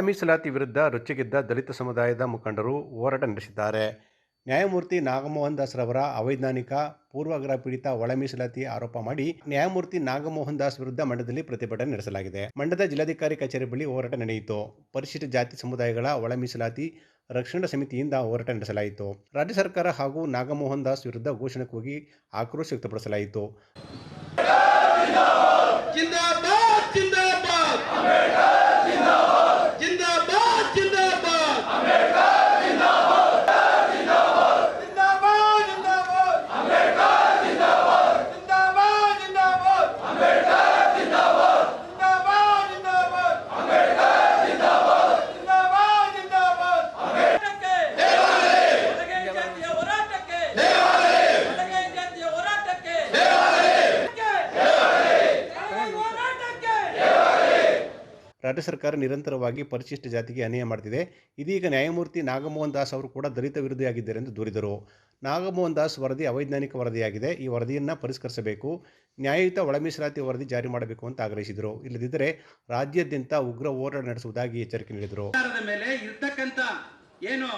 ಒಳಮೀಸಲಾತಿ ವಿರುದ್ಧ ರೊಚ್ಚಿಗೆದ್ದ ದಲಿತ ಸಮುದಾಯದ ಮುಖಂಡರು ಹೋರಾಟ ನಡೆಸಿದ್ದಾರೆ. ನ್ಯಾಯಮೂರ್ತಿ ನಾಗಮೋಹನ್ ದಾಸ್ ರವರ ಅವೈಜ್ಞಾನಿಕ, ಪೂರ್ವಗ್ರಹ ಪೀಡಿತ ಒಳ ಮೀಸಲಾತಿ ಆರೋಪ ಮಾಡಿ ನ್ಯಾಯಮೂರ್ತಿ ನಾಗಮೋಹನ್ ದಾಸ್ ವಿರುದ್ಧ ಮಂಡ್ಯದಲ್ಲಿ ಪ್ರತಿಭಟನೆ ನಡೆಸಲಾಗಿದೆ. ಮಂಡ್ಯದ ಜಿಲ್ಲಾಧಿಕಾರಿ ಕಚೇರಿ ಬಳಿ ಹೋರಾಟ ನಡೆಯಿತು. ಪರಿಶಿಷ್ಟ ಜಾತಿ ಸಮುದಾಯಗಳ ಒಳ ಮೀಸಲಾತಿ ರಕ್ಷಣಾ ಸಮಿತಿಯಿಂದ ಹೋರಾಟ ನಡೆಸಲಾಯಿತು. ರಾಜ್ಯ ಸರ್ಕಾರ ಹಾಗೂ ನಾಗಮೋಹನ್ ದಾಸ್ ವಿರುದ್ಧ ಘೋಷಣೆ ಕೂಗಿ ಆಕ್ರೋಶ ವ್ಯಕ್ತಪಡಿಸಲಾಯಿತು. ಜಿಂದಾಬಾದ್ ಜಿಂದಾಬಾದ್. ರಾಜ್ಯ ಸರ್ಕಾರ ನಿರಂತರವಾಗಿ ಪರಿಶಿಷ್ಟ ಜಾತಿಗೆ ಅನ್ಯಾಯ ಮಾಡ್ತಿದೆ. ಇದೀಗ ನ್ಯಾಯಮೂರ್ತಿ ನಾಗಮೋಹನ್ ದಾಸ್ ಅವರು ಕೂಡ ದಲಿತ ವಿರೋಧಿಯಾಗಿದ್ದಾರೆ ಎಂದು ದೂರಿದರು. ನಾಗಮೋಹನ್ ದಾಸ್ ವರದಿ ಅವೈಜ್ಞಾನಿಕ ವರದಿಯಾಗಿದೆ. ಈ ವರದಿಯನ್ನು ಪರಿಷ್ಕರಿಸಬೇಕು. ನ್ಯಾಯಯುತ ಒಳಮೀಸಲಾತಿ ವರದಿ ಜಾರಿ ಮಾಡಬೇಕು ಅಂತ ಆಗ್ರಹಿಸಿದರು. ಇಲ್ಲದಿದ್ದರೆ ರಾಜ್ಯಾದ್ಯಂತ ಉಗ್ರ ಹೋರಾಟ ನಡೆಸುವುದಾಗಿ ಎಚ್ಚರಿಕೆ ನೀಡಿದರು. ಮೇಲೆ ಇರ್ತಕ್ಕಂಥ ಏನು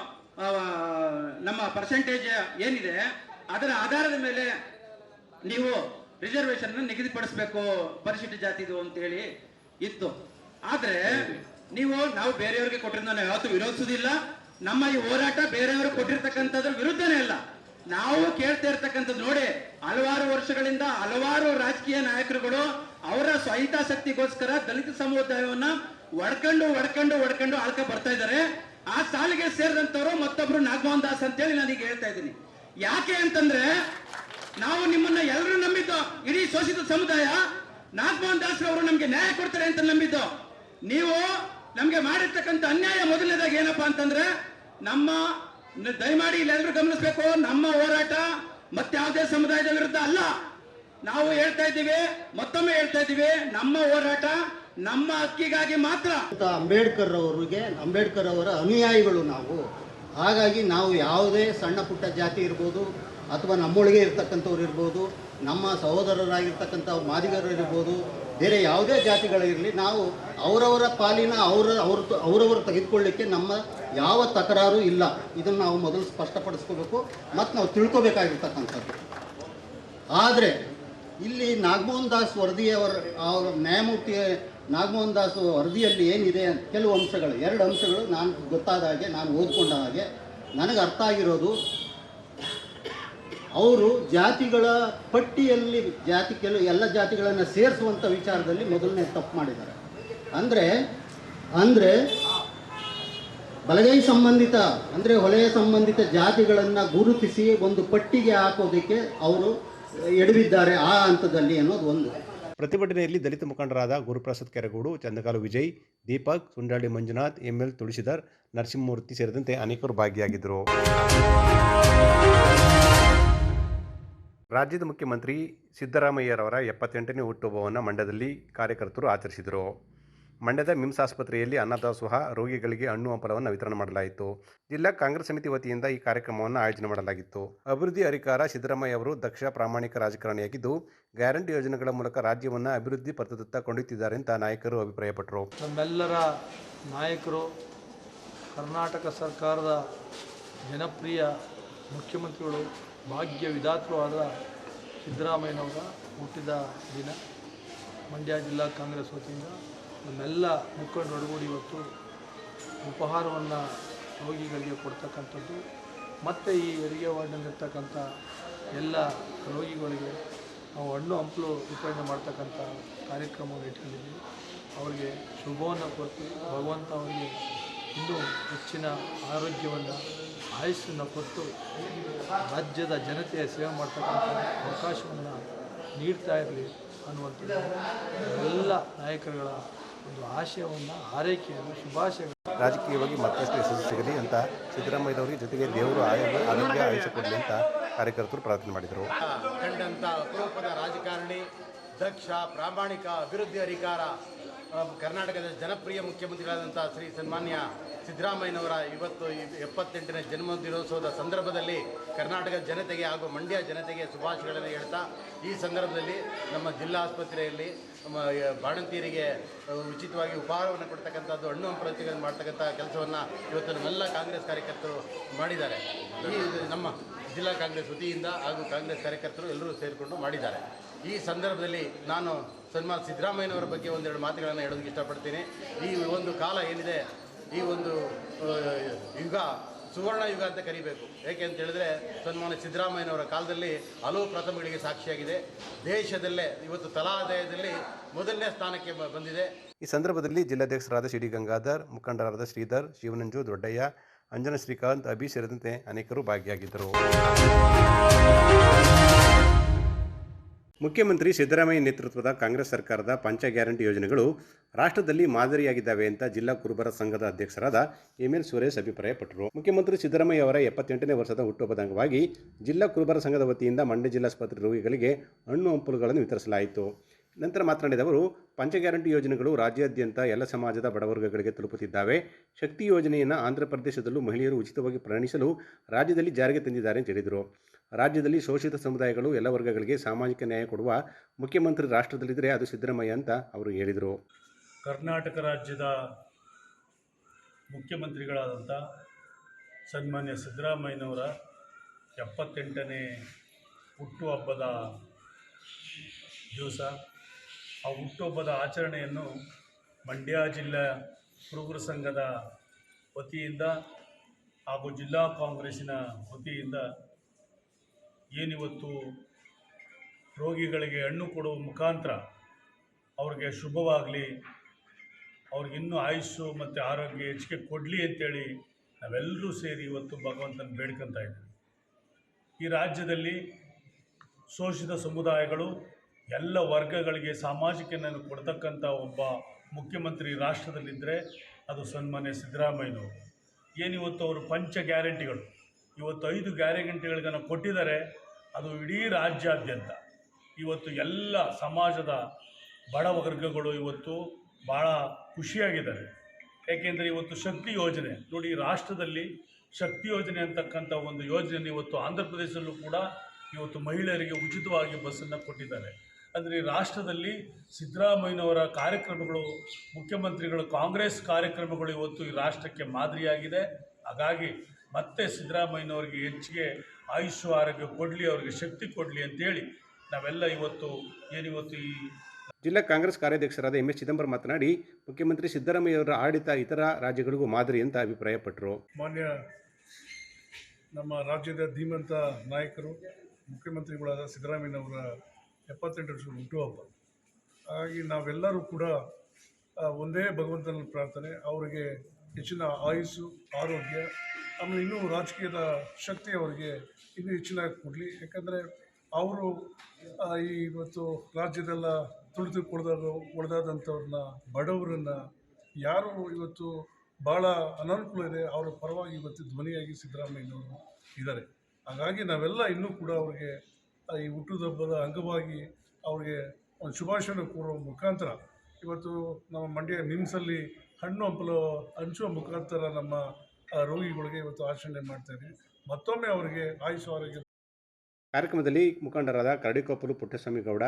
ನಮ್ಮ ಪರ್ಸೆಂಟೇಜ್ ಏನಿದೆ, ಅದರ ಆಧಾರದ ಮೇಲೆ ನೀವು ರಿಸರ್ವೇಶನ್ ನಿಗದಿಪಡಿಸಬೇಕು. ಪರಿಶಿಷ್ಟ ಜಾತಿದು ಅಂತೇಳಿ ಇತ್ತು. ಆದ್ರೆ ನೀವು ನಾವು ಬೇರೆಯವ್ರಿಗೆ ಕೊಟ್ಟಿರೋದನ್ನ ನಾವು ಯಾವತ್ತೂ ವಿರೋಧಿಸುದಿಲ್ಲ ನಮ್ಮ ಈ ಹೋರಾಟ ಬೇರೆಯವರು ಕೊಟ್ಟಿರ್ತಕ್ಕಂಥದ್ರ ವಿರುದ್ಧನೇ ಅಲ್ಲ. ನಾವು ಕೇಳ್ತಾ ಇರ್ತಕ್ಕಂಥದ್ದು ನೋಡಿ, ಹಲವಾರು ವರ್ಷಗಳಿಂದ ಹಲವಾರು ರಾಜಕೀಯ ನಾಯಕರುಗಳು ಅವರ ಸ್ವಹಿತಾಸಕ್ತಿಗೋಸ್ಕರ ದಲಿತ ಸಮುದಾಯವನ್ನ ಒಡ್ಕೊಂಡು ಒಡ್ಕೊಂಡು ಒಡ್ಕೊಂಡು ಆಳ್ಕ ಬರ್ತಾ ಇದ್ದಾರೆ. ಆ ಸಾಲಿಗೆ ಸೇರಿದಂತವರು ಮತ್ತೊಬ್ರು ನಾಗಮೋಹನ್ ದಾಸ್ ಅಂತೇಳಿ ಈಗ ಹೇಳ್ತಾ ಇದ್ದೀನಿ. ಯಾಕೆ ಅಂತಂದ್ರೆ ನಾವು ನಿಮ್ಮನ್ನ ಎಲ್ಲರೂ ನಂಬಿದ್ದು ಇಡೀ ಶೋಷಿತ ಸಮುದಾಯ ನಾಗಮೋಹನ್ ದಾಸ್ ಅವರು ನಮ್ಗೆ ನ್ಯಾಯ ಕೊಡ್ತಾರೆ ಅಂತ ನಂಬಿದ್ದು. ನೀವು ನಮ್ಗೆ ಮಾಡಿರ್ತಕ್ಕಂಥ ಅನ್ಯಾಯ ಮೊದಲನೇದಾಗಿ ಏನಪ್ಪಾ ಅಂತಂದ್ರೆ ನಮ್ಮ ದಯಮಾಡಿ ಇಲ್ಲೆಲ್ಲರೂ ಗಮನಿಸಬೇಕು, ನಮ್ಮ ಹೋರಾಟ ಮತ್ತೆ ಯಾವುದೇ ಸಮುದಾಯದ ವಿರುದ್ಧ ಅಲ್ಲ. ನಾವು ಹೇಳ್ತಾ ಇದ್ದೀವಿ, ಮತ್ತೊಮ್ಮೆ ಹೇಳ್ತಾ ಇದ್ದೀವಿ, ನಮ್ಮ ಹೋರಾಟ ನಮ್ಮ ಹಕ್ಕಿಗಾಗಿ ಮಾತ್ರ. ಅಂಬೇಡ್ಕರ್ ಅವರಿಗೆ, ಅಂಬೇಡ್ಕರ್ ಅವರ ಅನುಯಾಯಿಗಳು ನಾವು. ಹಾಗಾಗಿ ನಾವು ಯಾವುದೇ ಸಣ್ಣ ಪುಟ್ಟ ಜಾತಿ ಇರ್ಬೋದು, ಅಥವಾ ನಮ್ಮೊಳಗೆ ಇರ್ತಕ್ಕಂಥವ್ರು ಇರ್ಬೋದು, ನಮ್ಮ ಸಹೋದರರಾಗಿರ್ತಕ್ಕಂಥ ಮಾದಿಗರು ಇರ್ಬೋದು ಬೇರೆ ಯಾವುದೇ ಜಾತಿಗಳಿರಲಿ, ನಾವು ಅವರವರ ಪಾಲಿನ ಅವರ, ಅವ್ರ ಅವರವರು ತೆಗೆದುಕೊಳ್ಳಿಕ್ಕೆ ನಮ್ಮ ಯಾವ ತಕರಾರು ಇಲ್ಲ. ಇದನ್ನು ನಾವು ಮೊದಲು ಸ್ಪಷ್ಟಪಡಿಸ್ಕೋಬೇಕು, ಮತ್ತು ನಾವು ತಿಳ್ಕೊಬೇಕಾಗಿರ್ತಕ್ಕಂಥದ್ದು. ಆದರೆ, ಇಲ್ಲಿ ನಾಗಮೋಹನ್ ದಾಸ್ ವರದಿಯವರ, ಅವರ ನ್ಯಾಯಮೂರ್ತಿ ನಾಗಮೋಹನ್ ದಾಸ್ ವರದಿಯಲ್ಲಿ ಏನಿದೆ ಕೆಲವು ಅಂಶಗಳು, ಎರಡು ಅಂಶಗಳು ನಾನು ಗೊತ್ತಾದ ಹಾಗೆ, ನಾನು ಓದ್ಕೊಂಡ ಹಾಗೆ, ನನಗೆ ಅರ್ಥ ಆಗಿರೋದು ಅವರು ಜಾತಿಗಳ ಪಟ್ಟಿಯಲ್ಲಿ ಜಾತಿ ಕೆಲವು ಎಲ್ಲ ಜಾತಿಗಳನ್ನು ಸೇರಿಸುವಂಥ ವಿಚಾರದಲ್ಲಿ ಮೊದಲನೇ ತಪ್ಪು ಮಾಡಿದ್ದಾರೆ. ಅಂದರೆ ಅಂದರೆ ಬಲಗೈ ಸಂಬಂಧಿತ, ಅಂದರೆ ಹೊಲೆಯ ಸಂಬಂಧಿತ ಜಾತಿಗಳನ್ನು ಗುರುತಿಸಿ ಒಂದು ಪಟ್ಟಿಗೆ ಹಾಕೋದಕ್ಕೆ ಅವರು ಎಡವಿದ್ದಾರೆ ಆ ಹಂತದಲ್ಲಿ ಅನ್ನೋದು ಒಂದು. ಪ್ರತಿಭಟನೆಯಲ್ಲಿ ದಲಿತ ಮುಖಂಡರಾದ ಗುರುಪ್ರಸಾದ್ ಕೆರಗೂಡು ಚಂದಕಾಲು ವಿಜಯ್, ದೀಪಕ್, ಸುಂಡಾಳಿ ಮಂಜುನಾಥ್ ಎಂ ಎಲ್ ತುಳಸಿಧರ್, ನರಸಿಂಹಮೂರ್ತಿ ಸೇರಿದಂತೆ ಅನೇಕರು ಭಾಗಿಯಾಗಿದ್ದರು. ರಾಜ್ಯದ ಮುಖ್ಯಮಂತ್ರಿ ಸಿದ್ದರಾಮಯ್ಯರವರ ಎಪ್ಪತ್ತೆಂಟನೇ ಹುಟ್ಟುಹಬ್ಬವನ್ನು ಮಂಡ್ಯದಲ್ಲಿ ಕಾರ್ಯಕರ್ತರು ಆಚರಿಸಿದರು. ಮಂಡ್ಯದ ಮಿಮ್ಸ್ ಆಸ್ಪತ್ರೆಯಲ್ಲಿ ಅನ್ನದಾಸೋಹ, ರೋಗಿಗಳಿಗೆ ಹಣ್ಣು ಹಂಪಲವನ್ನು ವಿತರಣೆ ಮಾಡಲಾಯಿತು. ಜಿಲ್ಲಾ ಕಾಂಗ್ರೆಸ್ ಸಮಿತಿ ವತಿಯಿಂದ ಈ ಕಾರ್ಯಕ್ರಮವನ್ನು ಆಯೋಜನೆ ಮಾಡಲಾಗಿತ್ತು. ಅಭಿವೃದ್ಧಿ ಅಧಿಕಾರ, ಸಿದ್ದರಾಮಯ್ಯ ಅವರು ದಕ್ಷ ಪ್ರಾಮಾಣಿಕ ರಾಜಕಾರಣಿಯಾಗಿದ್ದು, ಗ್ಯಾರಂಟಿ ಯೋಜನೆಗಳ ಮೂಲಕ ರಾಜ್ಯವನ್ನು ಅಭಿವೃದ್ಧಿ ಪಥದತ್ತ ಕೊಂಡೊಯ್ತಿದ್ದಾರೆ ಅಂತ ನಾಯಕರು ಅಭಿಪ್ರಾಯಪಟ್ಟರು ನಮ್ಮೆಲ್ಲರ ನಾಯಕರು, ಕರ್ನಾಟಕ ಸರ್ಕಾರದ ಜನಪ್ರಿಯ ಮುಖ್ಯಮಂತ್ರಿಗಳು ಭಾಗ್ಯ ವಿಧಾತೃ ಆದ ಸಿದ್ದರಾಮಯ್ಯನವರ ಹುಟ್ಟಿದ ದಿನ, ಮಂಡ್ಯ ಜಿಲ್ಲಾ ಕಾಂಗ್ರೆಸ್ ವತಿಯಿಂದ ನಮ್ಮೆಲ್ಲ ಮುಖಂಡರೊಡಗೂಡಿ ಇವತ್ತು ಉಪಹಾರವನ್ನು ರೋಗಿಗಳಿಗೆ ಕೊಡ್ತಕ್ಕಂಥದ್ದು, ಮತ್ತು ಈ ಹೆರಿಗೆ ವಾರ್ಡ್ನಲ್ಲಿರ್ತಕ್ಕಂಥ ಎಲ್ಲ ರೋಗಿಗಳಿಗೆ ನಾವು ಹಣ್ಣು ಹಂಪಲು ವಿತರಣೆ ಮಾಡ್ತಕ್ಕಂಥ ಕಾರ್ಯಕ್ರಮವನ್ನು ಇಟ್ಕೊಂಡಿದ್ದೀವಿ. ಅವರಿಗೆ ಶುಭವನ್ನು ಕೊಟ್ಟು ಭಗವಂತ ಅವರಿಗೆ ಇನ್ನೂ ಹೆಚ್ಚಿನ ಆರೋಗ್ಯವನ್ನು ಆಯುಸ್ಸನ್ನು ಕೊಟ್ಟು ರಾಜ್ಯದ ಜನತೆಯ ಸೇವೆ ಮಾಡ್ತಕ್ಕಂಥ ಅವಕಾಶವನ್ನು ನೀಡ್ತಾ ಇರಲಿ ಅನ್ನುವಂಥದ್ದು ಎಲ್ಲ ನಾಯಕರುಗಳ ಒಂದು ಆಶಯವನ್ನು ಆರೈಕೆಯನ್ನು ಶುಭಾಶಯಗಳು ರಾಜಕೀಯವಾಗಿ ಮತ್ತಷ್ಟು ಯಶಸ್ಸು ಸಿಗಲಿ ಅಂತ ಸಿದ್ದರಾಮಯ್ಯನವರಿಗೆ ಜೊತೆಗೆ ದೇವರು ಆರೋಗ್ಯ ಆರೋಗ್ಯ ಆಯುಷ ಕೊಡಲಿ ಅಂತ ಕಾರ್ಯಕರ್ತರು ಪ್ರಾರ್ಥನೆ ಮಾಡಿದರು. ಕಂಡಂಥ ಅಪರೂಪದ ರಾಜಕಾರಣಿ ದಕ್ಷ ಪ್ರಾಮಾಣಿಕ ಅಭಿವೃದ್ಧಿ ಅಧಿಕಾರ ಕರ್ನಾಟಕದ ಜನಪ್ರಿಯ ಮುಖ್ಯಮಂತ್ರಿಗಳಾದಂಥ ಶ್ರೀ ಸನ್ಮಾನ್ಯ ಸಿದ್ದರಾಮಯ್ಯನವರ ಇವತ್ತು ಎಪ್ಪತ್ತೆಂಟನೇ ಜನ್ಮ ದಿನೋತ್ಸವದ ಸಂದರ್ಭದಲ್ಲಿ ಕರ್ನಾಟಕದ ಜನತೆಗೆ ಹಾಗೂ ಮಂಡ್ಯ ಜನತೆಗೆ ಶುಭಾಶಯಗಳನ್ನು ಹೇಳ್ತಾ, ಈ ಸಂದರ್ಭದಲ್ಲಿ ನಮ್ಮ ಜಿಲ್ಲಾ ಆಸ್ಪತ್ರೆಯಲ್ಲಿ ಬಾಣಂತಿಯರಿಗೆ ಉಚಿತವಾಗಿ ಉಪಹಾರವನ್ನು ಕೊಡ್ತಕ್ಕಂಥದ್ದು, ಹಣ್ಣು ಹಂಪಲುಗಳನ್ನು ಮಾಡ್ತಕ್ಕಂಥ ಕೆಲಸವನ್ನು ಇವತ್ತು ನಮ್ಮೆಲ್ಲ ಕಾಂಗ್ರೆಸ್ ಕಾರ್ಯಕರ್ತರು ಮಾಡಿದ್ದಾರೆ. ಈ, ನಮ್ಮ ಜಿಲ್ಲಾ ಕಾಂಗ್ರೆಸ್ ವತಿಯಿಂದ ಹಾಗೂ ಕಾಂಗ್ರೆಸ್ ಕಾರ್ಯಕರ್ತರು ಎಲ್ಲರೂ ಸೇರಿಕೊಂಡು ಮಾಡಿದ್ದಾರೆ. ಈ ಸಂದರ್ಭದಲ್ಲಿ ನಾನು ಸನ್ಮಾನ ಸಿದ್ದರಾಮಯ್ಯನವರ ಬಗ್ಗೆ ಒಂದೆರಡು ಮಾತುಗಳನ್ನು ಹೇಳೋದಕ್ಕೆ ಇಷ್ಟಪಡ್ತೀನಿ. ಈ ಒಂದು ಕಾಲ ಏನಿದೆ, ಈ ಒಂದು ಯುಗ, ಸುವರ್ಣ ಯುಗ ಅಂತ ಕರಿಬೇಕು. ಏಕೆ ಅಂತ ಹೇಳಿದ್ರೆ ಸನ್ಮಾನ ಸಿದ್ದರಾಮಯ್ಯನವರ ಕಾಲದಲ್ಲಿ ಹಲವು ಪ್ರಥಮಗಳಿಗೆ ಸಾಕ್ಷಿಯಾಗಿದೆ. ದೇಶದಲ್ಲೇ, ಇವತ್ತು ತಲಾ ಆದಾಯದಲ್ಲಿ ಮೊದಲನೇ ಸ್ಥಾನಕ್ಕೆ ಬಂದಿದೆ. ಈ ಸಂದರ್ಭದಲ್ಲಿ ಜಿಲ್ಲಾಧ್ಯಕ್ಷರಾದ ಡಿ ಗಂಗಾಧರ್, ಮುಖಂಡರಾದ ಶ್ರೀಧರ್, ಶಿವನಂಜು ದೊಡ್ಡಯ್ಯ, ಅಂಜನ ಶ್ರೀಕಾಂತ್, ಅಭಿ ಸೇರಿದಂತೆ ಅನೇಕರು ಭಾಗಿಯಾಗಿದ್ದರು. ಮುಖ್ಯಮಂತ್ರಿ ಸಿದ್ದರಾಮಯ್ಯ ನೇತೃತ್ವದ ಕಾಂಗ್ರೆಸ್ ಸರ್ಕಾರದ ಪಂಚ ಗ್ಯಾರಂಟಿ ಯೋಜನೆಗಳು ರಾಷ್ಟ್ರದಲ್ಲಿ ಮಾದರಿಯಾಗಿದ್ದಾವೆ ಅಂತ ಜಿಲ್ಲಾ ಕುರುಬರ ಸಂಘದ ಅಧ್ಯಕ್ಷರಾದ ಎಂ ಎಲ್ ಸುರೇಶ್ ಅಭಿಪ್ರಾಯಪಟ್ಟರು. ಮುಖ್ಯಮಂತ್ರಿ ಸಿದ್ದರಾಮಯ್ಯ ಅವರ ಎಪ್ಪತ್ತೆಂಟನೇ ವರ್ಷದ ಹುಟ್ಟುಹಬ್ಬದ ಅಂಗವಾಗಿ ಜಿಲ್ಲಾ ಕುರುಬರ ಸಂಘದ ವತಿಯಿಂದ ಮಂಡ್ಯ ಜಿಲ್ಲಾಸ್ಪತ್ರೆ ರೋಗಿಗಳಿಗೆ ಹಣ್ಣು ಹಂಪಲುಗಳನ್ನು ವಿತರಿಸಲಾಯಿತು. ನಂತರ ಮಾತನಾಡಿದ ಅವರು, ಪಂಚ ಗ್ಯಾರಂಟಿ ಯೋಜನೆಗಳು ರಾಜ್ಯಾದ್ಯಂತ ಎಲ್ಲ ಸಮಾಜದ ಬಡವರ್ಗಗಳಿಗೆ ತಲುಪುತ್ತಿದ್ದಾವೆ. ಶಕ್ತಿ ಯೋಜನೆಯನ್ನು ಆಂಧ್ರ ಪ್ರದೇಶದಲ್ಲೂ ಮಹಿಳೆಯರು ಉಚಿತವಾಗಿ ಪ್ರಯಾಣಿಸಲು ರಾಜ್ಯದಲ್ಲಿ ಜಾರಿಗೆ ತಂದಿದ್ದಾರೆ ಅಂತ ಹೇಳಿದರು. ರಾಜ್ಯದಲ್ಲಿ ಶೋಷಿತ ಸಮುದಾಯಗಳು ಎಲ್ಲ ವರ್ಗಗಳಿಗೆ ಸಾಮಾಜಿಕ ನ್ಯಾಯ ಕೊಡುವ ಮುಖ್ಯಮಂತ್ರಿ ರಾಷ್ಟ್ರದಲ್ಲಿದ್ದರೆ ಅದು ಸಿದ್ದರಾಮಯ್ಯ ಅಂತ ಅವರು ಹೇಳಿದರು. ಕರ್ನಾಟಕ ರಾಜ್ಯದ ಮುಖ್ಯಮಂತ್ರಿಗಳಾದಂಥ ಸನ್ಮಾನ್ಯ ಸಿದ್ದರಾಮಯ್ಯನವರ ಎಪ್ಪತ್ತೆಂಟನೇ ಹುಟ್ಟುಹಬ್ಬದ ದಿವಸ, ಆ ಹುಟ್ಟುಹಬ್ಬದ ಆಚರಣೆಯನ್ನು ಮಂಡ್ಯ ಜಿಲ್ಲಾ ಕುರುಬರ ಸಂಘದ ವತಿಯಿಂದ ಹಾಗೂ ಜಿಲ್ಲಾ ಕಾಂಗ್ರೆಸ್ಸಿನ ವತಿಯಿಂದ ಏನಿವತ್ತು ರೋಗಿಗಳಿಗೆ ಹಣ್ಣು ಕೊಡುವ ಮುಖಾಂತರ ಅವ್ರಿಗೆ ಶುಭವಾಗಲಿ, ಅವ್ರಿಗೆ ಇನ್ನೂ ಆಯುಸ್ಸು ಮತ್ತು ಆರೋಗ್ಯ ಹೆಚ್ಚಿಗೆ ಕೊಡಲಿ ಅಂತೇಳಿ ನಾವೆಲ್ಲರೂ ಸೇರಿ ಇವತ್ತು ಭಗವಂತನ ಬೇಡ್ಕೊತಾ ಇದ್ದೀವಿ. ಈ ರಾಜ್ಯದಲ್ಲಿ ಶೋಷಿತ ಸಮುದಾಯಗಳು ಎಲ್ಲ ವರ್ಗಗಳಿಗೆ ಸಾಮಾಜಿಕ ನ್ಯಾಯ ಕೊಡ್ತಕ್ಕಂಥ ಒಬ್ಬ ಮುಖ್ಯಮಂತ್ರಿ ರಾಷ್ಟ್ರದಲ್ಲಿದ್ದರೆ ಅದು ಸನ್ಮಾನ್ಯ ಸಿದ್ದರಾಮಯ್ಯನವರು. ಏನಿವತ್ತು ಅವರು ಪಂಚ ಗ್ಯಾರಂಟಿಗಳು. ಇವತ್ತು ಐದು ಗ್ಯಾರಂಟಿಗಳಿಗನ್ನು ಕೊಟ್ಟಿದ್ದಾರೆ. ಅದು ಇಡೀ ರಾಜ್ಯಾದ್ಯಂತ. ಇವತ್ತು ಎಲ್ಲ ಸಮಾಜದ ಬಡ ವರ್ಗಗಳು ಇವತ್ತು ಭಾಳ ಖುಷಿಯಾಗಿದ್ದಾರೆ. ಏಕೆಂದರೆ ಇವತ್ತು ಶಕ್ತಿ ಯೋಜನೆ, ನೋಡಿ ರಾಷ್ಟ್ರದಲ್ಲಿ ಶಕ್ತಿ ಯೋಜನೆ ಅಂತಕ್ಕಂಥ ಒಂದು ಯೋಜನೆ ಇವತ್ತು ಆಂಧ್ರ ಪ್ರದೇಶದಲ್ಲೂ ಕೂಡ ಇವತ್ತು ಮಹಿಳೆಯರಿಗೆ ಉಚಿತವಾಗಿ ಬಸ್ಸನ್ನು ಕೊಟ್ಟಿದ್ದಾರೆ. ಅಂದರೆ ರಾಷ್ಟ್ರದಲ್ಲಿ ಸಿದ್ದರಾಮಯ್ಯನವರ ಕಾರ್ಯಕ್ರಮಗಳು, ಮುಖ್ಯಮಂತ್ರಿಗಳು, ಕಾಂಗ್ರೆಸ್ ಕಾರ್ಯಕ್ರಮಗಳು ಇವತ್ತು ಈ ರಾಷ್ಟ್ರಕ್ಕೆ ಮಾದರಿಯಾಗಿದೆ. ಹಾಗಾಗಿ ಮತ್ತೆ ಸಿದ್ದರಾಮಯ್ಯನವ್ರಿಗೆ ಹೆಚ್ಚಿಗೆ ಆಯುಷ್ಯ ಆರೋಗ್ಯ ಕೊಡಲಿ ಅವರಿಗೆ ಶಕ್ತಿ ಕೊಡಲಿ ಅಂತೇಳಿ ನಾವೆಲ್ಲ ಇವತ್ತು ಏನಿವತ್ತು ಈ ಜಿಲ್ಲಾ ಕಾಂಗ್ರೆಸ್ ಕಾರ್ಯಾಧ್ಯಕ್ಷರಾದ ಎಂ ಎಸ್ ಚಿದಂಬರಂ ಮಾತನಾಡಿ ಮುಖ್ಯಮಂತ್ರಿ ಸಿದ್ದರಾಮಯ್ಯವರ ಆಡಳಿತ ಇತರ ರಾಜ್ಯಗಳಿಗೂ ಮಾದರಿ ಅಂತ ಅಭಿಪ್ರಾಯಪಟ್ಟರು. ಮಾನ್ಯ ನಮ್ಮ ರಾಜ್ಯದ ಧೀಮಂತ ನಾಯಕರು ಮುಖ್ಯಮಂತ್ರಿಗಳಾದ ಸಿದ್ದರಾಮಯ್ಯನವರ ಎಪ್ಪತ್ತೆಂಟು ವರ್ಷದ ಹುಟ್ಟುಹಬ್ಬ ಹಾಗಾಗಿ ನಾವೆಲ್ಲರೂ ಕೂಡ ಒಂದೇ ಭಗವಂತನ ಪ್ರಾರ್ಥನೆ ಅವರಿಗೆ ಹೆಚ್ಚಿನ ಆಯುಸ್ಸು ಆರೋಗ್ಯ ಆಮೇಲೆ ಇನ್ನೂ ರಾಜಕೀಯದ ಶಕ್ತಿ ಅವರಿಗೆ ಇನ್ನೂ ಹೆಚ್ಚಿನಾಗಿ ಕೊಡಲಿ. ಯಾಕಂದರೆ ಅವರು ಈ ಇವತ್ತು ರಾಜ್ಯದೆಲ್ಲ ತುಳಿದು ಕೊಡ್ದಾಗ ಒಡೆದಾದಂಥವ್ರನ್ನ, ಬಡವರನ್ನು ಯಾರು ಇವತ್ತು ಭಾಳ ಅನಾನುಕೂಲ ಇದೆ, ಅವರ ಪರವಾಗಿ ಇವತ್ತು ಧ್ವನಿಯಾಗಿ ಸಿದ್ದರಾಮಯ್ಯನವರು ಇದ್ದಾರೆ. ಹಾಗಾಗಿ ನಾವೆಲ್ಲ ಇನ್ನೂ ಕೂಡ ಅವರಿಗೆ ಈ ಹುಟ್ಟುಹಬ್ಬದ ಅಂಗವಾಗಿ ಅವರಿಗೆ ಒಂದು ಶುಭಾಶಯನ ಕೋರುವ ಮುಖಾಂತರ ಇವತ್ತು ನಮ್ಮ ಮಂಡ್ಯ ನಿಮ್ಸಲ್ಲಿ ಹಣ್ಣು ಹಂಪಲು ಹಂಚುವ ಮುಖಾಂತರ ನಮ್ಮ ರೋಗಿಗಳಿಗೆ ಇವತ್ತು ಆಚರಣೆ ಮಾಡ್ತಾ ಇದ್ದೀವಿ. ಮತ್ತೊಮ್ಮೆ ಅವರಿಗೆ ಆಯುಷ್ ಆರೋಗ್ಯ ಕಾರ್ಯಕ್ರಮದಲ್ಲಿ ಮುಖಂಡರಾದ ಕರಡಿಕೊಪ್ಪಲು ಪುಟ್ಟಸ್ವಾಮಿ ಗೌಡ,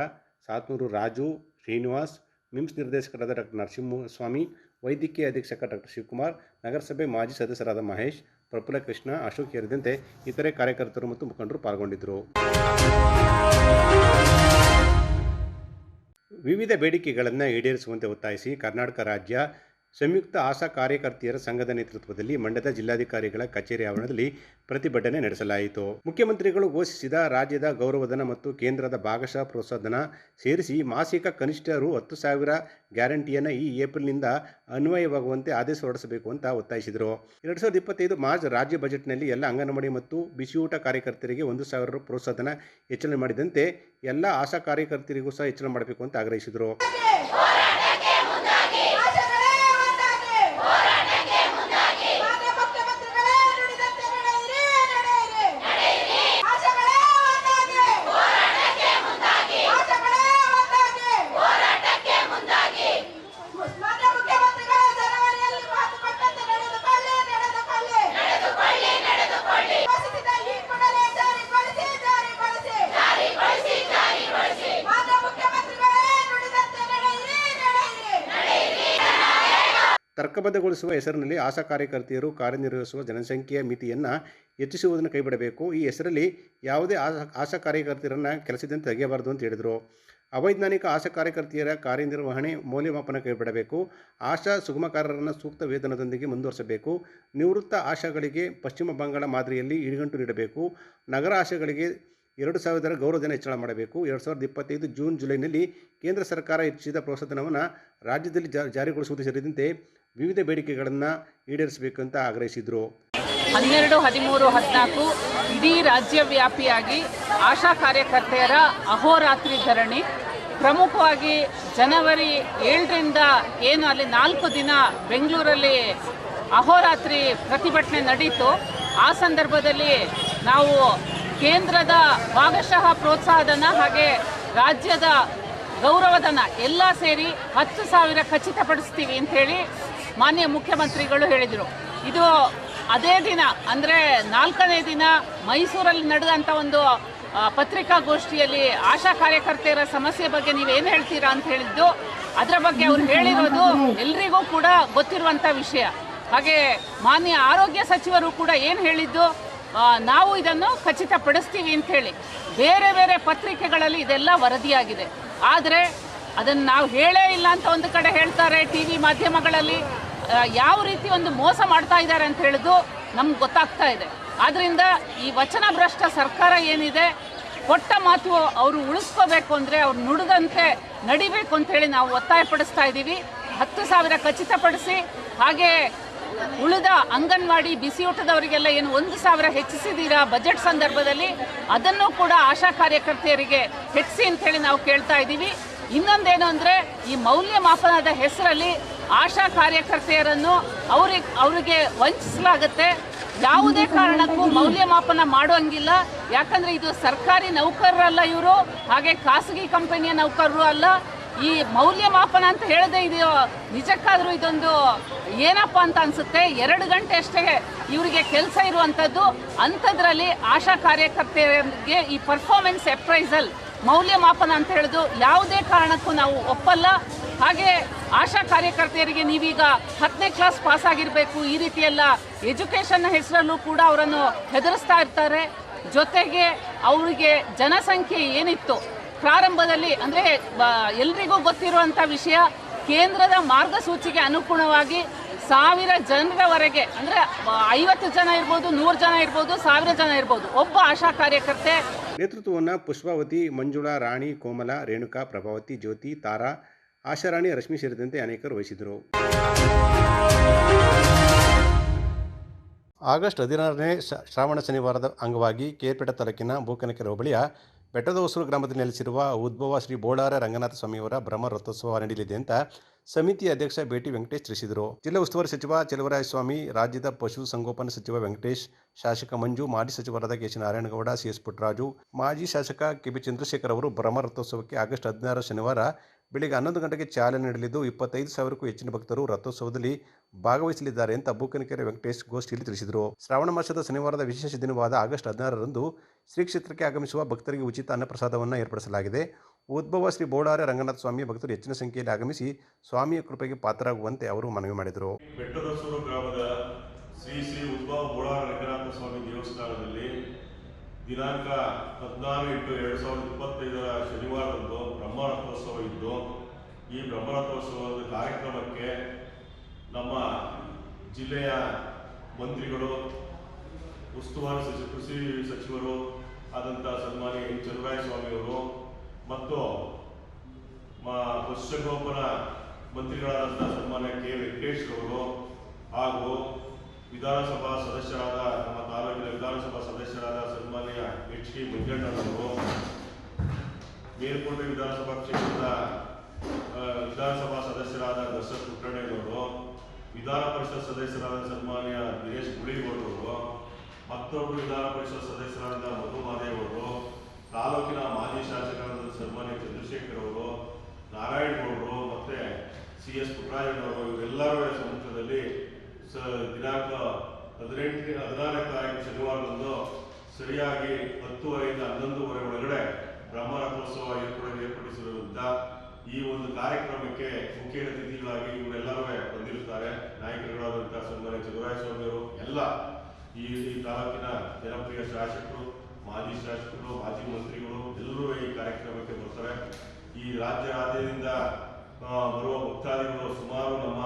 ಸಾತ್ನೂರು ರಾಜು, ಶ್ರೀನಿವಾಸ್, ಮಿಮ್ಸ್ ನಿರ್ದೇಶಕರಾದ ಡಾಕ್ಟರ್ ನರಸಿಂಹಸ್ವಾಮಿ, ವೈದ್ಯಕೀಯ ಅಧೀಕ್ಷಕ ಡಾಕ್ಟರ್ ಶಿವಕುಮಾರ್, ನಗರಸಭೆ ಮಾಜಿ ಸದಸ್ಯರಾದ ಮಹೇಶ್, ಪ್ರಫುಲ್ಲ ಕೃಷ್ಣ, ಅಶೋಕ್ ಸೇರಿದಂತೆ ಇತರೆ ಕಾರ್ಯಕರ್ತರು ಮತ್ತು ಮುಖಂಡರು ಪಾಲ್ಗೊಂಡಿದ್ದರು. ವಿವಿಧ ಬೇಡಿಕೆಗಳನ್ನು ಈಡೇರಿಸುವಂತೆ ಒತ್ತಾಯಿಸಿ ಕರ್ನಾಟಕ ರಾಜ್ಯ ಸಂಯುಕ್ತ ಆಶಾ ಕಾರ್ಯಕರ್ತೆಯರ ಸಂಘದ ನೇತೃತ್ವದಲ್ಲಿ ಮಂಡ್ಯದ ಜಿಲ್ಲಾಧಿಕಾರಿಗಳ ಕಚೇರಿ ಆವರಣದಲ್ಲಿ ಪ್ರತಿಭಟನೆ ನಡೆಸಲಾಯಿತು. ಮುಖ್ಯಮಂತ್ರಿಗಳು ಘೋಷಿಸಿದ ರಾಜ್ಯದ ಗೌರವಧನ ಮತ್ತು ಕೇಂದ್ರದ ಭಾಗಶಃ ಪ್ರೋತ್ಸಾಹಧನ ಸೇರಿಸಿ ಮಾಸಿಕ ಕನಿಷ್ಠ ರು ಹತ್ತು ಸಾವಿರ ಗ್ಯಾರಂಟಿಯನ್ನು ಈ ಏಪ್ರಿಲ್ನಿಂದ ಅನ್ವಯವಾಗುವಂತೆ ಆದೇಶ ಹೊರಡಿಸಬೇಕು ಅಂತ ಒತ್ತಾಯಿಸಿದರು. ಎರಡು ಸಾವಿರದ ಇಪ್ಪತ್ತೈದು ಮಾರ್ಚ್ ರಾಜ್ಯ ಬಜೆಟ್ನಲ್ಲಿ ಎಲ್ಲ ಅಂಗನವಾಡಿ ಮತ್ತು ಬಿಸಿಯೂಟ ಕಾರ್ಯಕರ್ತರಿಗೆ ಒಂದು ಸಾವಿರ ರು ಪ್ರೋತ್ಸಾಹಧನ ಹೆಚ್ಚಳ ಮಾಡಿದಂತೆ ಎಲ್ಲ ಆಶಾ ಕಾರ್ಯಕರ್ತರಿಗೂ ಸಹ ಹೆಚ್ಚಳ ಮಾಡಬೇಕು ಅಂತ ಆಗ್ರಹಿಸಿದರು. ತರ್ಕಬದ್ಧಗೊಳಿಸುವ ಹೆಸರಿನಲ್ಲಿ ಆಶಾ ಕಾರ್ಯಕರ್ತೆಯರು ಕಾರ್ಯನಿರ್ವಹಿಸುವ ಜನಸಂಖ್ಯೆಯ ಮಿತಿಯನ್ನು ಹೆಚ್ಚಿಸುವುದನ್ನು ಕೈಬಿಡಬೇಕು. ಈ ಹೆಸರಲ್ಲಿ ಯಾವುದೇ ಆಶಾ ಆಶಾ ಕಾರ್ಯಕರ್ತೆಯರನ್ನು ಕೆಲಸದಿಂದ ತೆಗೆಯಬಾರದು ಅಂತ ಹೇಳಿದರು. ಅವೈಜ್ಞಾನಿಕ ಆಶಾ ಕಾರ್ಯಕರ್ತೆಯರ ಕಾರ್ಯನಿರ್ವಹಣೆ ಮೌಲ್ಯಮಾಪನ ಕೈಬಿಡಬೇಕು. ಆಶಾ ಸುಗಮಕಾರರನ್ನು ಸೂಕ್ತ ವೇತನದೊಂದಿಗೆ ಮುಂದುವರಿಸಬೇಕು. ನಿವೃತ್ತ ಆಶಾಗಳಿಗೆ ಪಶ್ಚಿಮ ಬಂಗಾಳ ಮಾದರಿಯಲ್ಲಿ ಇಡಿಗಂಟು ನೀಡಬೇಕು. ನಗರ ಆಶಾಗಳಿಗೆ ಎರಡು ಸಾವಿರದ ಗೌರವಧನ ಹೆಚ್ಚಳ ಮಾಡಬೇಕು. ಎರಡು ಸಾವಿರದ ಇಪ್ಪತ್ತೈದು ಜೂನ್ ಜುಲೈನಲ್ಲಿ ಕೇಂದ್ರ ಸರ್ಕಾರ ಹೆಚ್ಚಿಸಿದ ಪ್ರೋತ್ಸಾಹಧನವನ್ನು ರಾಜ್ಯದಲ್ಲಿ ಜಾರಿಗೊಳಿಸುವುದು ಸೇರಿದಂತೆ ವಿವಿಧ ಬೇಡಿಕೆಗಳನ್ನು ಈಡೇರಿಸಬೇಕಂತ ಆಗ್ರಹಿಸಿದರು. ಹನ್ನೆರಡು, ಹದಿಮೂರು, ಹದಿನಾಲ್ಕು ಇಡೀ ರಾಜ್ಯವ್ಯಾಪಿಯಾಗಿ ಆಶಾ ಕಾರ್ಯಕರ್ತೆಯರ ಅಹೋರಾತ್ರಿ ಧರಣಿ. ಪ್ರಮುಖವಾಗಿ ಜನವರಿ ಏಳರಿಂದ ಏನು ಅಲ್ಲಿ ನಾಲ್ಕು ದಿನ ಬೆಂಗಳೂರಲ್ಲಿ ಅಹೋರಾತ್ರಿ ಪ್ರತಿಭಟನೆ ನಡೀತು. ಆ ಸಂದರ್ಭದಲ್ಲಿ ನಾವು ಕೇಂದ್ರದ ಭಾಗಶಃ ಪ್ರೋತ್ಸಾಹಧನ ಹಾಗೆ ರಾಜ್ಯದ ಗೌರವಧನ ಎಲ್ಲ ಸೇರಿ ಹತ್ತು ಸಾವಿರ ಖಚಿತಪಡಿಸ್ತೀವಿ ಅಂಥೇಳಿ ಮಾನ್ಯ ಮುಖ್ಯಮಂತ್ರಿಗಳು ಹೇಳಿದರು. ಇದು ಅದೇ ದಿನ, ಅಂದರೆ ನಾಲ್ಕನೇ ದಿನ ಮೈಸೂರಲ್ಲಿ ನಡೆದಂಥ ಒಂದು ಪತ್ರಿಕಾಗೋಷ್ಠಿಯಲ್ಲಿ ಆಶಾ ಕಾರ್ಯಕರ್ತೆಯರ ಸಮಸ್ಯೆ ಬಗ್ಗೆ ನೀವೇನು ಹೇಳ್ತೀರಾ ಅಂತ ಹೇಳಿದ್ದು, ಅದರ ಬಗ್ಗೆ ಅವ್ರು ಹೇಳಿರೋದು ಎಲ್ರಿಗೂ ಕೂಡ ಗೊತ್ತಿರುವಂಥ ವಿಷಯ. ಹಾಗೆ ಮಾನ್ಯ ಆರೋಗ್ಯ ಸಚಿವರು ಕೂಡ ಏನು ಹೇಳಿದ್ದು ನಾವು ಇದನ್ನು ಖಚಿತಪಡಿಸ್ತೀವಿ ಅಂತ ಹೇಳಿ. ಬೇರೆ ಬೇರೆ ಪತ್ರಿಕೆಗಳಲ್ಲಿ ಇದೆಲ್ಲ ವರದಿಯಾಗಿದೆ. ಆದರೆ ಅದನ್ನು ನಾವು ಹೇಳೇ ಇಲ್ಲ ಅಂತ ಒಂದು ಕಡೆ ಹೇಳ್ತಾರೆ ಟಿ ವಿ ಮಾಧ್ಯಮಗಳಲ್ಲಿ ಯಾವ ರೀತಿ ಒಂದು ಮೋಸ ಮಾಡ್ತಾ ಇದ್ದಾರೆ ಅಂತ ಹೇಳಿದು ನಮ್ಗೆ ಗೊತ್ತಾಗ್ತಾ ಇದೆ. ಆದ್ದರಿಂದ ಈ ವಚನ ಭ್ರಷ್ಟ ಸರ್ಕಾರ ಏನಿದೆ, ಕೊಟ್ಟ ಮಾತು ಅವರು ಉಳಿಸ್ಕೋಬೇಕು ಅಂದರೆ ಅವ್ರು ನುಡಿದಂತೆ ನಡಿಬೇಕು ಅಂತ ಹೇಳಿ ನಾವು ಒತ್ತಾಯಪಡಿಸ್ತಾ ಇದ್ದೀವಿ ಹತ್ತು ಸಾವಿರ ಖಚಿತಪಡಿಸಿ, ಹಾಗೆ ಉಳಿದ ಅಂಗನವಾಡಿ ಬಿಸಿಯೂಟದವರಿಗೆಲ್ಲ ಏನು ಒಂದು ಸಾವಿರ ಹೆಚ್ಚಿಸಿದ್ದೀರಾ ಬಜೆಟ್ ಸಂದರ್ಭದಲ್ಲಿ? ಅದನ್ನು ಕೂಡ ಆಶಾ ಕಾರ್ಯಕರ್ತೆಯರಿಗೆ ಹೆಚ್ಚಿಸಿ ಅಂತ ಹೇಳಿ ನಾವು ಕೇಳ್ತಾ ಇದ್ದೀವಿ. ಇನ್ನೊಂದೇನು ಅಂದರೆ, ಈ ಮೌಲ್ಯಮಾಪನದ ಹೆಸರಲ್ಲಿ ಆಶಾ ಕಾರ್ಯಕರ್ತೆಯರನ್ನು ಅವ್ರಿಗೆ ಅವರಿಗೆ ವಂಚಿಸಲಾಗುತ್ತೆ. ಯಾವುದೇ ಕಾರಣಕ್ಕೂ ಮೌಲ್ಯಮಾಪನ ಮಾಡುವಂಗಿಲ್ಲ. ಯಾಕಂದ್ರೆ ಇದು ಸರ್ಕಾರಿ ನೌಕರರಲ್ಲ ಇವರು, ಹಾಗೆ ಖಾಸಗಿ ಕಂಪನಿಯ ನೌಕರರು ಅಲ್ಲ. ಈ ಮೌಲ್ಯಮಾಪನ ಅಂತ ಹೇಳದೆ ಇದೆಯೋ, ನಿಜಕ್ಕಾದರೂ ಇದೊಂದು ಏನಪ್ಪ ಅಂತ ಅನ್ಸುತ್ತೆ? ಎರಡು ಗಂಟೆ ಅಷ್ಟೇ ಇವರಿಗೆ ಕೆಲಸ ಇರುವಂಥದ್ದು. ಅಂಥದ್ರಲ್ಲಿ ಆಶಾ ಕಾರ್ಯಕರ್ತೆಯರಿಗೆ ಈ ಪರ್ಫಾರ್ಮೆನ್ಸ್ ಎಪ್ರೈಸಲ್ ಮೌಲ್ಯಮಾಪನ ಅಂತ ಹೇಳಿದು ಯಾವುದೇ ಕಾರಣಕ್ಕೂ ನಾವು ಒಪ್ಪಲ್ಲ. ಹಾಗೆ ಆಶಾ ಕಾರ್ಯಕರ್ತೆಯರಿಗೆ ನೀವೀಗ ಹತ್ತನೇ ಕ್ಲಾಸ್ ಪಾಸ್ ಆಗಿರಬೇಕು. ಈ ರೀತಿಯೆಲ್ಲ ಎಜುಕೇಷನ್ನ ಹೆಸರಲ್ಲೂ ಕೂಡ ಅವರನ್ನು ಹೆದರಿಸ್ತಾ ಇರ್ತಾರೆ. ಜೊತೆಗೆ ಅವರಿಗೆ ಜನಸಂಖ್ಯೆ ಏನಿತ್ತು ಪ್ರಾರಂಭದಲ್ಲಿ ಅಂದರೆ ಎಲ್ರಿಗೂ ಗೊತ್ತಿರುವಂಥ ವಿಷಯ ಕೇಂದ್ರದ ಮಾರ್ಗಸೂಚಿಗೆ ಅನುಗುಣವಾಗಿ ಸಾವಿರ ಜನರವರೆಗೆ ಅಂದರೆ ಐವತ್ತು ಜನ ಇರ್ಬೋದು ನೂರು ಜನ ಇರ್ಬೋದು ಸಾವಿರ ಜನ ಇರ್ಬೋದು ಒಬ್ಬ ಆಶಾ ಕಾರ್ಯಕರ್ತೆ. ನೇತೃತ್ವವನ್ನು ಪುಷ್ಪಾವತಿ ಮಂಜುಳಾ ರಾಣಿ ಕೋಮಲ ರೇಣುಕಾ ಪ್ರಭಾವತಿ ಜ್ಯೋತಿ ತಾರಾ ಆಶಾರಾಣಿ ರಶ್ಮಿ ಸೇರಿದಂತೆ ಅನೇಕರು ವಹಿಸಿದರು ಆಗಸ್ಟ್ ಹದಿನಾರನೇ ಶ- ಶ್ರಾವಣ ಶನಿವಾರದ ಅಂಗವಾಗಿ ಕೇರ್ಪೇಟೆ ತಾಲೂಕಿನ ಬೂಕನಕೆರೆ ಹೋಬಳಿಯ ಬೆಟ್ಟದ ಹೊಸೂರು ಗ್ರಾಮದಲ್ಲಿ ನೆಲೆಸಿರುವ ಉದ್ಭವ ಶ್ರೀ ಬೋಳಾರ ರಂಗನಾಥ ಸ್ವಾಮಿಯವರ ಬ್ರಹ್ಮ ರಥೋತ್ಸವ ನಡೆಯಲಿದೆ ಅಂತ ಸಮಿತಿ ಅಧ್ಯಕ್ಷ ಬೇಟಿ ವೆಂಕಟೇಶ್ ತಿಳಿಸಿದರು. ಜಿಲ್ಲಾ ಉಸ್ತುವಾರಿ ಸಚಿವ ಚಲುವರಾಯ ಸ್ವಾಮಿ, ರಾಜ್ಯದ ಪಶು ಸಂಗೋಪನಾ ಸಚಿವ ವೆಂಕಟೇಶ್, ಶಾಸಕ ಮಂಜು, ಮಾಜಿ ಸಚಿವರಾದ KC Narayanagowda, C S Puttaraju, ಮಾಜಿ ಶಾಸಕ ಕೆಬಿ ಚಂದ್ರಶೇಖರ್ ಅವರು ಬ್ರಹ್ಮ ರಥೋತ್ಸವಕ್ಕೆ ಆಗಸ್ಟ್ ಹದಿನಾರು ಶನಿವಾರ ಬೆಳಿಗ್ಗೆ ಹನ್ನೊಂದು ಗಂಟೆಗೆ ಚಾಲನೆ ನೀಡಲಿದ್ದು ಇಪ್ಪತ್ತೈದು ಸಾವಿರಕ್ಕೂ ಹೆಚ್ಚಿನ ಭಕ್ತರು ರಥೋತ್ಸವದಲ್ಲಿ ಭಾಗವಹಿಸಲಿದ್ದಾರೆ ಅಂತ ಬೂಕನಕೆರೆ ವೆಂಕಟೇಶ್ ಗೋಷ್ಠಿಯಲ್ಲಿ ತಿಳಿಸಿದರು. ಶ್ರಾವಣ ಮಾಸದ ಶನಿವಾರದ ವಿಶೇಷ ದಿನವಾದ ಆಗಸ್ಟ್ ಹದಿನಾರರಂದು ಶ್ರೀ ಕ್ಷೇತ್ರಕ್ಕೆ ಆಗಮಿಸುವ ಭಕ್ತರಿಗೆ ಉಚಿತ ಅನ್ನಪ್ರಸಾದವನ್ನು ಏರ್ಪಡಿಸಲಾಗಿದೆ. ಉದ್ಭವ ಶ್ರೀ ಬೋಡಾರ ರಂಗನಾಥ ಸ್ವಾಮಿ ಭಕ್ತರು ಹೆಚ್ಚಿನ ಸಂಖ್ಯೆಯಲ್ಲಿ ಆಗಮಿಸಿ ಸ್ವಾಮಿಯ ಕೃಪೆಗೆ ಪಾತ್ರರಾಗುವಂತೆ ಅವರು ಮನವಿ ಮಾಡಿದರು. ಶ್ರೀ ಶ್ರೀ ಉದ್ಭವ ಬೋಡಾರ ರಂಗನಾಥ ಸ್ವಾಮಿ ದೇವಸ್ಥಾನದಲ್ಲಿ ದಿನಾಂಕ ಹದಿನಾರು ಎಂಟು ಎರಡು ಸಾವಿರದ ಇಪ್ಪತ್ತೈದರ ಶನಿವಾರದಂದು ಬ್ರಹ್ಮರಥೋತ್ಸವ ಇದ್ದು, ಈ ಬ್ರಹ್ಮರಥೋತ್ಸವದ ಕಾರ್ಯಕ್ರಮಕ್ಕೆ ನಮ್ಮ ಜಿಲ್ಲೆಯ ಮಂತ್ರಿಗಳು, ಉಸ್ತುವಾರಿ ಸಚಿವ, ಕೃಷಿ ಸಚಿವರು ಆದಂಥ ಸನ್ಮಾನ್ಯ ಎನ್. ಚಂದ್ರಾಯಸ್ವಾಮಿಯವರು ಮತ್ತು ಪಶುಸಂಗೋಪನ ಮಂತ್ರಿಗಳಾದಂಥ ಸನ್ಮಾನ್ಯ ಕೆ. ವೆಂಕಟೇಶ್ ಅವರು ಹಾಗೂ ವಿಧಾನಸಭಾ ಸದಸ್ಯರಾದ ನಮ್ಮ ತಾಲೂಕಿನ ವಿಧಾನಸಭಾ ಸದಸ್ಯರಾದ ಸನ್ಮಾನ್ಯ ಎಚ್ ಕೆ ಮಂಜಣ್ಣನವರು ಮೇಲ್ಕೋಟೆ ವಿಧಾನಸಭಾ ಕ್ಷೇತ್ರದ ವಿಧಾನಸಭಾ ಸದಸ್ಯರಾದ ದರ್ಶನ್ ಪುಟ್ಟಣ್ಣನವರು ವಿಧಾನ ಪರಿಷತ್ ಸದಸ್ಯರಾದ ಸನ್ಮಾನ್ಯ ದಿನೇಶ್ ಗುಳಿಗೌಡರು ಮತ್ತೊಬ್ಬರು ವಿಧಾನ ಪರಿಷತ್ ಸದಸ್ಯರಾದ ಮಧು ಮಾದೇವ್ ಅವರು ತಾಲೂಕಿನ ಮಾಜಿ ಶಾಸಕರಾದ ಸನ್ಮಾನ್ಯ ಚಂದ್ರಶೇಖರ್ ಅವರು ನಾರಾಯಣಗೌಡರು ಮತ್ತೆ ಸಿ ಎಸ್ ಪುಟ್ಟರಾಜನವರು ಇವರೆಲ್ಲರ ಸಮ್ಮುಖದಲ್ಲಿ ದಿನಾಂಕ ಹದಿನೆಂಟು, ಹದಿನಾರನೇ ತಾರೀಕು ಶನಿವಾರದಂದು ಸರಿಯಾಗಿ ಹತ್ತುವರೆಯಿಂದ ಹನ್ನೊಂದುವರೆ ಒಳಗಡೆ ಬ್ರಹ್ಮರಥೋತ್ಸವ ಏರ್ಪಡ ಏರ್ಪಡಿಸಿರುವುದರಿಂದ ಈ ಒಂದು ಕಾರ್ಯಕ್ರಮಕ್ಕೆ ಮುಖ್ಯ ಅತಿಥಿಗಳಾಗಿ ಇವರೆಲ್ಲರೂ ಬಂದಿರುತ್ತಾರೆ. ನಾಯಕರುಗಳಾದಂತಹ ಸನ್ಮಾನ್ಯ ಚಂದ್ರರಾಯ ಸ್ವಾಮಿಯವರು, ಎಲ್ಲ ಈ ಈ ತಾಲೂಕಿನ ಜನಪ್ರಿಯ ಶಾಸಕರು, ಮಾಜಿ ಶಾಸಕರು, ಮಾಜಿ ಮಂತ್ರಿಗಳು ಎಲ್ಲರೂ ಈ ಕಾರ್ಯಕ್ರಮಕ್ಕೆ ಬರ್ತಾರೆ. ಈ ರಾಜ್ಯ ರಾಜ್ಯದಿಂದ ಬರುವ ಭಕ್ತಾದಿಗಳು ಸುಮಾರು ನಮ್ಮ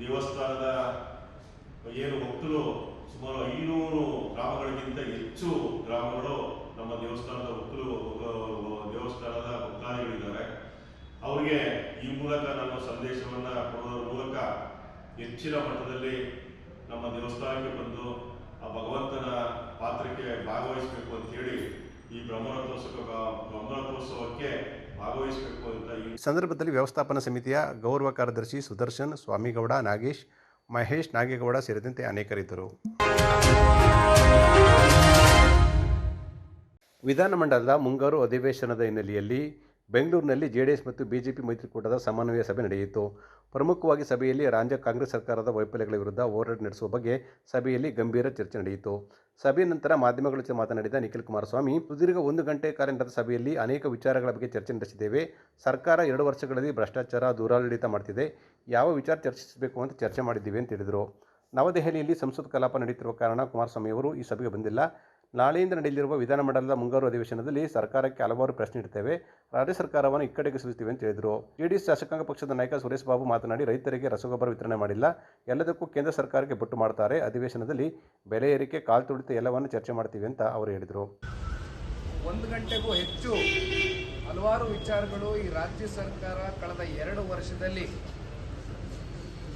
ದೇವಸ್ಥಾನದ ಏನು ಭಕ್ತರು ಸುಮಾರು ಐನೂರು ಗ್ರಾಮಗಳಿಗಿಂತ ಹೆಚ್ಚು ಗ್ರಾಮಗಳು ನಮ್ಮ ದೇವಸ್ಥಾನದ ಭಕ್ತರು ದೇವಸ್ಥಾನದ ಭಕ್ತಾದಿಗಳಿದ್ದಾರೆ. ಅವರಿಗೆ ಈ ಮೂಲಕ ನಾನು ಸಂದೇಶವನ್ನು ಕೊಡೋದ್ರ ಮೂಲಕ ಹೆಚ್ಚಿನ ಮಟ್ಟದಲ್ಲಿ ನಮ್ಮ ದೇವಸ್ಥಾನಕ್ಕೆ ಬಂದು ಆ ಭಗವಂತನ ಪಾತ್ರಕ್ಕೆ ಭಾಗವಹಿಸಬೇಕು ಅಂತೇಳಿ ಈ ಬ್ರಹ್ಮರಥೋತ್ಸವ, ಬ್ರಹ್ಮರಥೋತ್ಸವಕ್ಕೆ ಭಾಗವಹಿಸಬೇಕು ಅಂತ ಈ ಸಂದರ್ಭದಲ್ಲಿ ವ್ಯವಸ್ಥಾಪನಾ ಸಮಿತಿಯ ಗೌರವ ಕಾರ್ಯದರ್ಶಿ ಸುದರ್ಶನ್, ಸ್ವಾಮಿಗೌಡ, ನಾಗೇಶ್ ಮಹೇಶ್ ನಾಗೇಗೌಡ ಸೇರಿದಂತೆ ಅನೇಕರಿದ್ದರು ವಿಧಾನಮಂಡಲದ ಮುಂಗಾರು ಅಧಿವೇಶನದ ಹಿನ್ನೆಲೆಯಲ್ಲಿ ಬೆಂಗಳೂರಿನಲ್ಲಿ ಜೆಡಿಎಸ್ ಮತ್ತು ಬಿಜೆಪಿ ಮೈತ್ರಿಕೂಟದ ಸಮನ್ವಯ ಸಭೆ ನಡೆಯಿತು. ಪ್ರಮುಖವಾಗಿ ಸಭೆಯಲ್ಲಿ ರಾಜ್ಯ ಕಾಂಗ್ರೆಸ್ ಸರ್ಕಾರದ ವೈಫಲ್ಯಗಳ ವಿರುದ್ಧ ಹೋರಾಟ ನಡೆಸುವ ಬಗ್ಗೆ ಸಭೆಯಲ್ಲಿ ಗಂಭೀರ ಚರ್ಚೆ ನಡೆಯಿತು. ಸಭೆಯ ನಂತರ ಮಾಧ್ಯಮಗಳ ಜೊತೆ ಮಾತನಾಡಿದ ನಿಖಿಲ್ ಕುಮಾರಸ್ವಾಮಿ, ಸುದೀರ್ಘ ಒಂದು ಗಂಟೆ ಕಾಲ ನಡೆದ ಸಭೆಯಲ್ಲಿ ಅನೇಕ ವಿಚಾರಗಳ ಬಗ್ಗೆ ಚರ್ಚೆ ನಡೆಸಿದ್ದೇವೆ. ಸರ್ಕಾರ ಎರಡು ವರ್ಷಗಳಲ್ಲಿ ಭ್ರಷ್ಟಾಚಾರ, ದುರಾಡಳಿತ ಮಾಡ್ತಿದೆ. ಯಾವ ವಿಚಾರ ಚರ್ಚಿಸಬೇಕು ಅಂತ ಚರ್ಚೆ ಮಾಡಿದ್ದೀವಿ ಅಂತ ಹೇಳಿದರು. ನವದೆಹಲಿಯಲ್ಲಿ ಸಂಸತ್ ಕಲಾಪ ನಡೆಯುತ್ತಿರುವ ಕಾರಣ ಕುಮಾರಸ್ವಾಮಿಯವರು ಈ ಸಭೆಗೆ ಬಂದಿಲ್ಲ. ನಾಳೆಯಿಂದ ನಡೆಯಲಿರುವ ವಿಧಾನಮಂಡಲದ ಮುಂಗಾರು ಅಧಿವೇಶನದಲ್ಲಿ ಸರ್ಕಾರಕ್ಕೆ ಹಲವಾರು ಪ್ರಶ್ನೆ ಇಡ್ತೇವೆ. ರಾಜ್ಯ ಸರ್ಕಾರವನ್ನು ಇಕ್ಕಡೆಗೆ ಸಲ್ಲಿಸ್ತೀವಿ ಅಂತ ಹೇಳಿದರು. ಜೆಡಿಎಸ್ ಶಾಸಕಾಂಗ ಪಕ್ಷದ ನಾಯಕ ಸುರೇಶ್ ಬಾಬು ಮಾತನಾಡಿ, ರೈತರಿಗೆ ರಸಗೊಬ್ಬರ ವಿತರಣೆ ಮಾಡಿಲ್ಲ. ಎಲ್ಲದಕ್ಕೂ ಕೇಂದ್ರ ಸರ್ಕಾರಕ್ಕೆ ಬೊಟ್ಟು ಮಾಡ್ತಾರೆ. ಅಧಿವೇಶನದಲ್ಲಿ ಬೆಲೆ ಏರಿಕೆ, ಕಾಲ್ ತುಳಿತ ಎಲ್ಲವನ್ನು ಚರ್ಚೆ ಮಾಡ್ತೀವಿ ಅಂತ ಅವರು ಹೇಳಿದರು. ಒಂದು ಗಂಟೆಗೂ ಹೆಚ್ಚು ಹಲವಾರು ವಿಚಾರಗಳು ಈ ರಾಜ್ಯ ಸರ್ಕಾರ ಕಳೆದ ಎರಡು ವರ್ಷದಲ್ಲಿ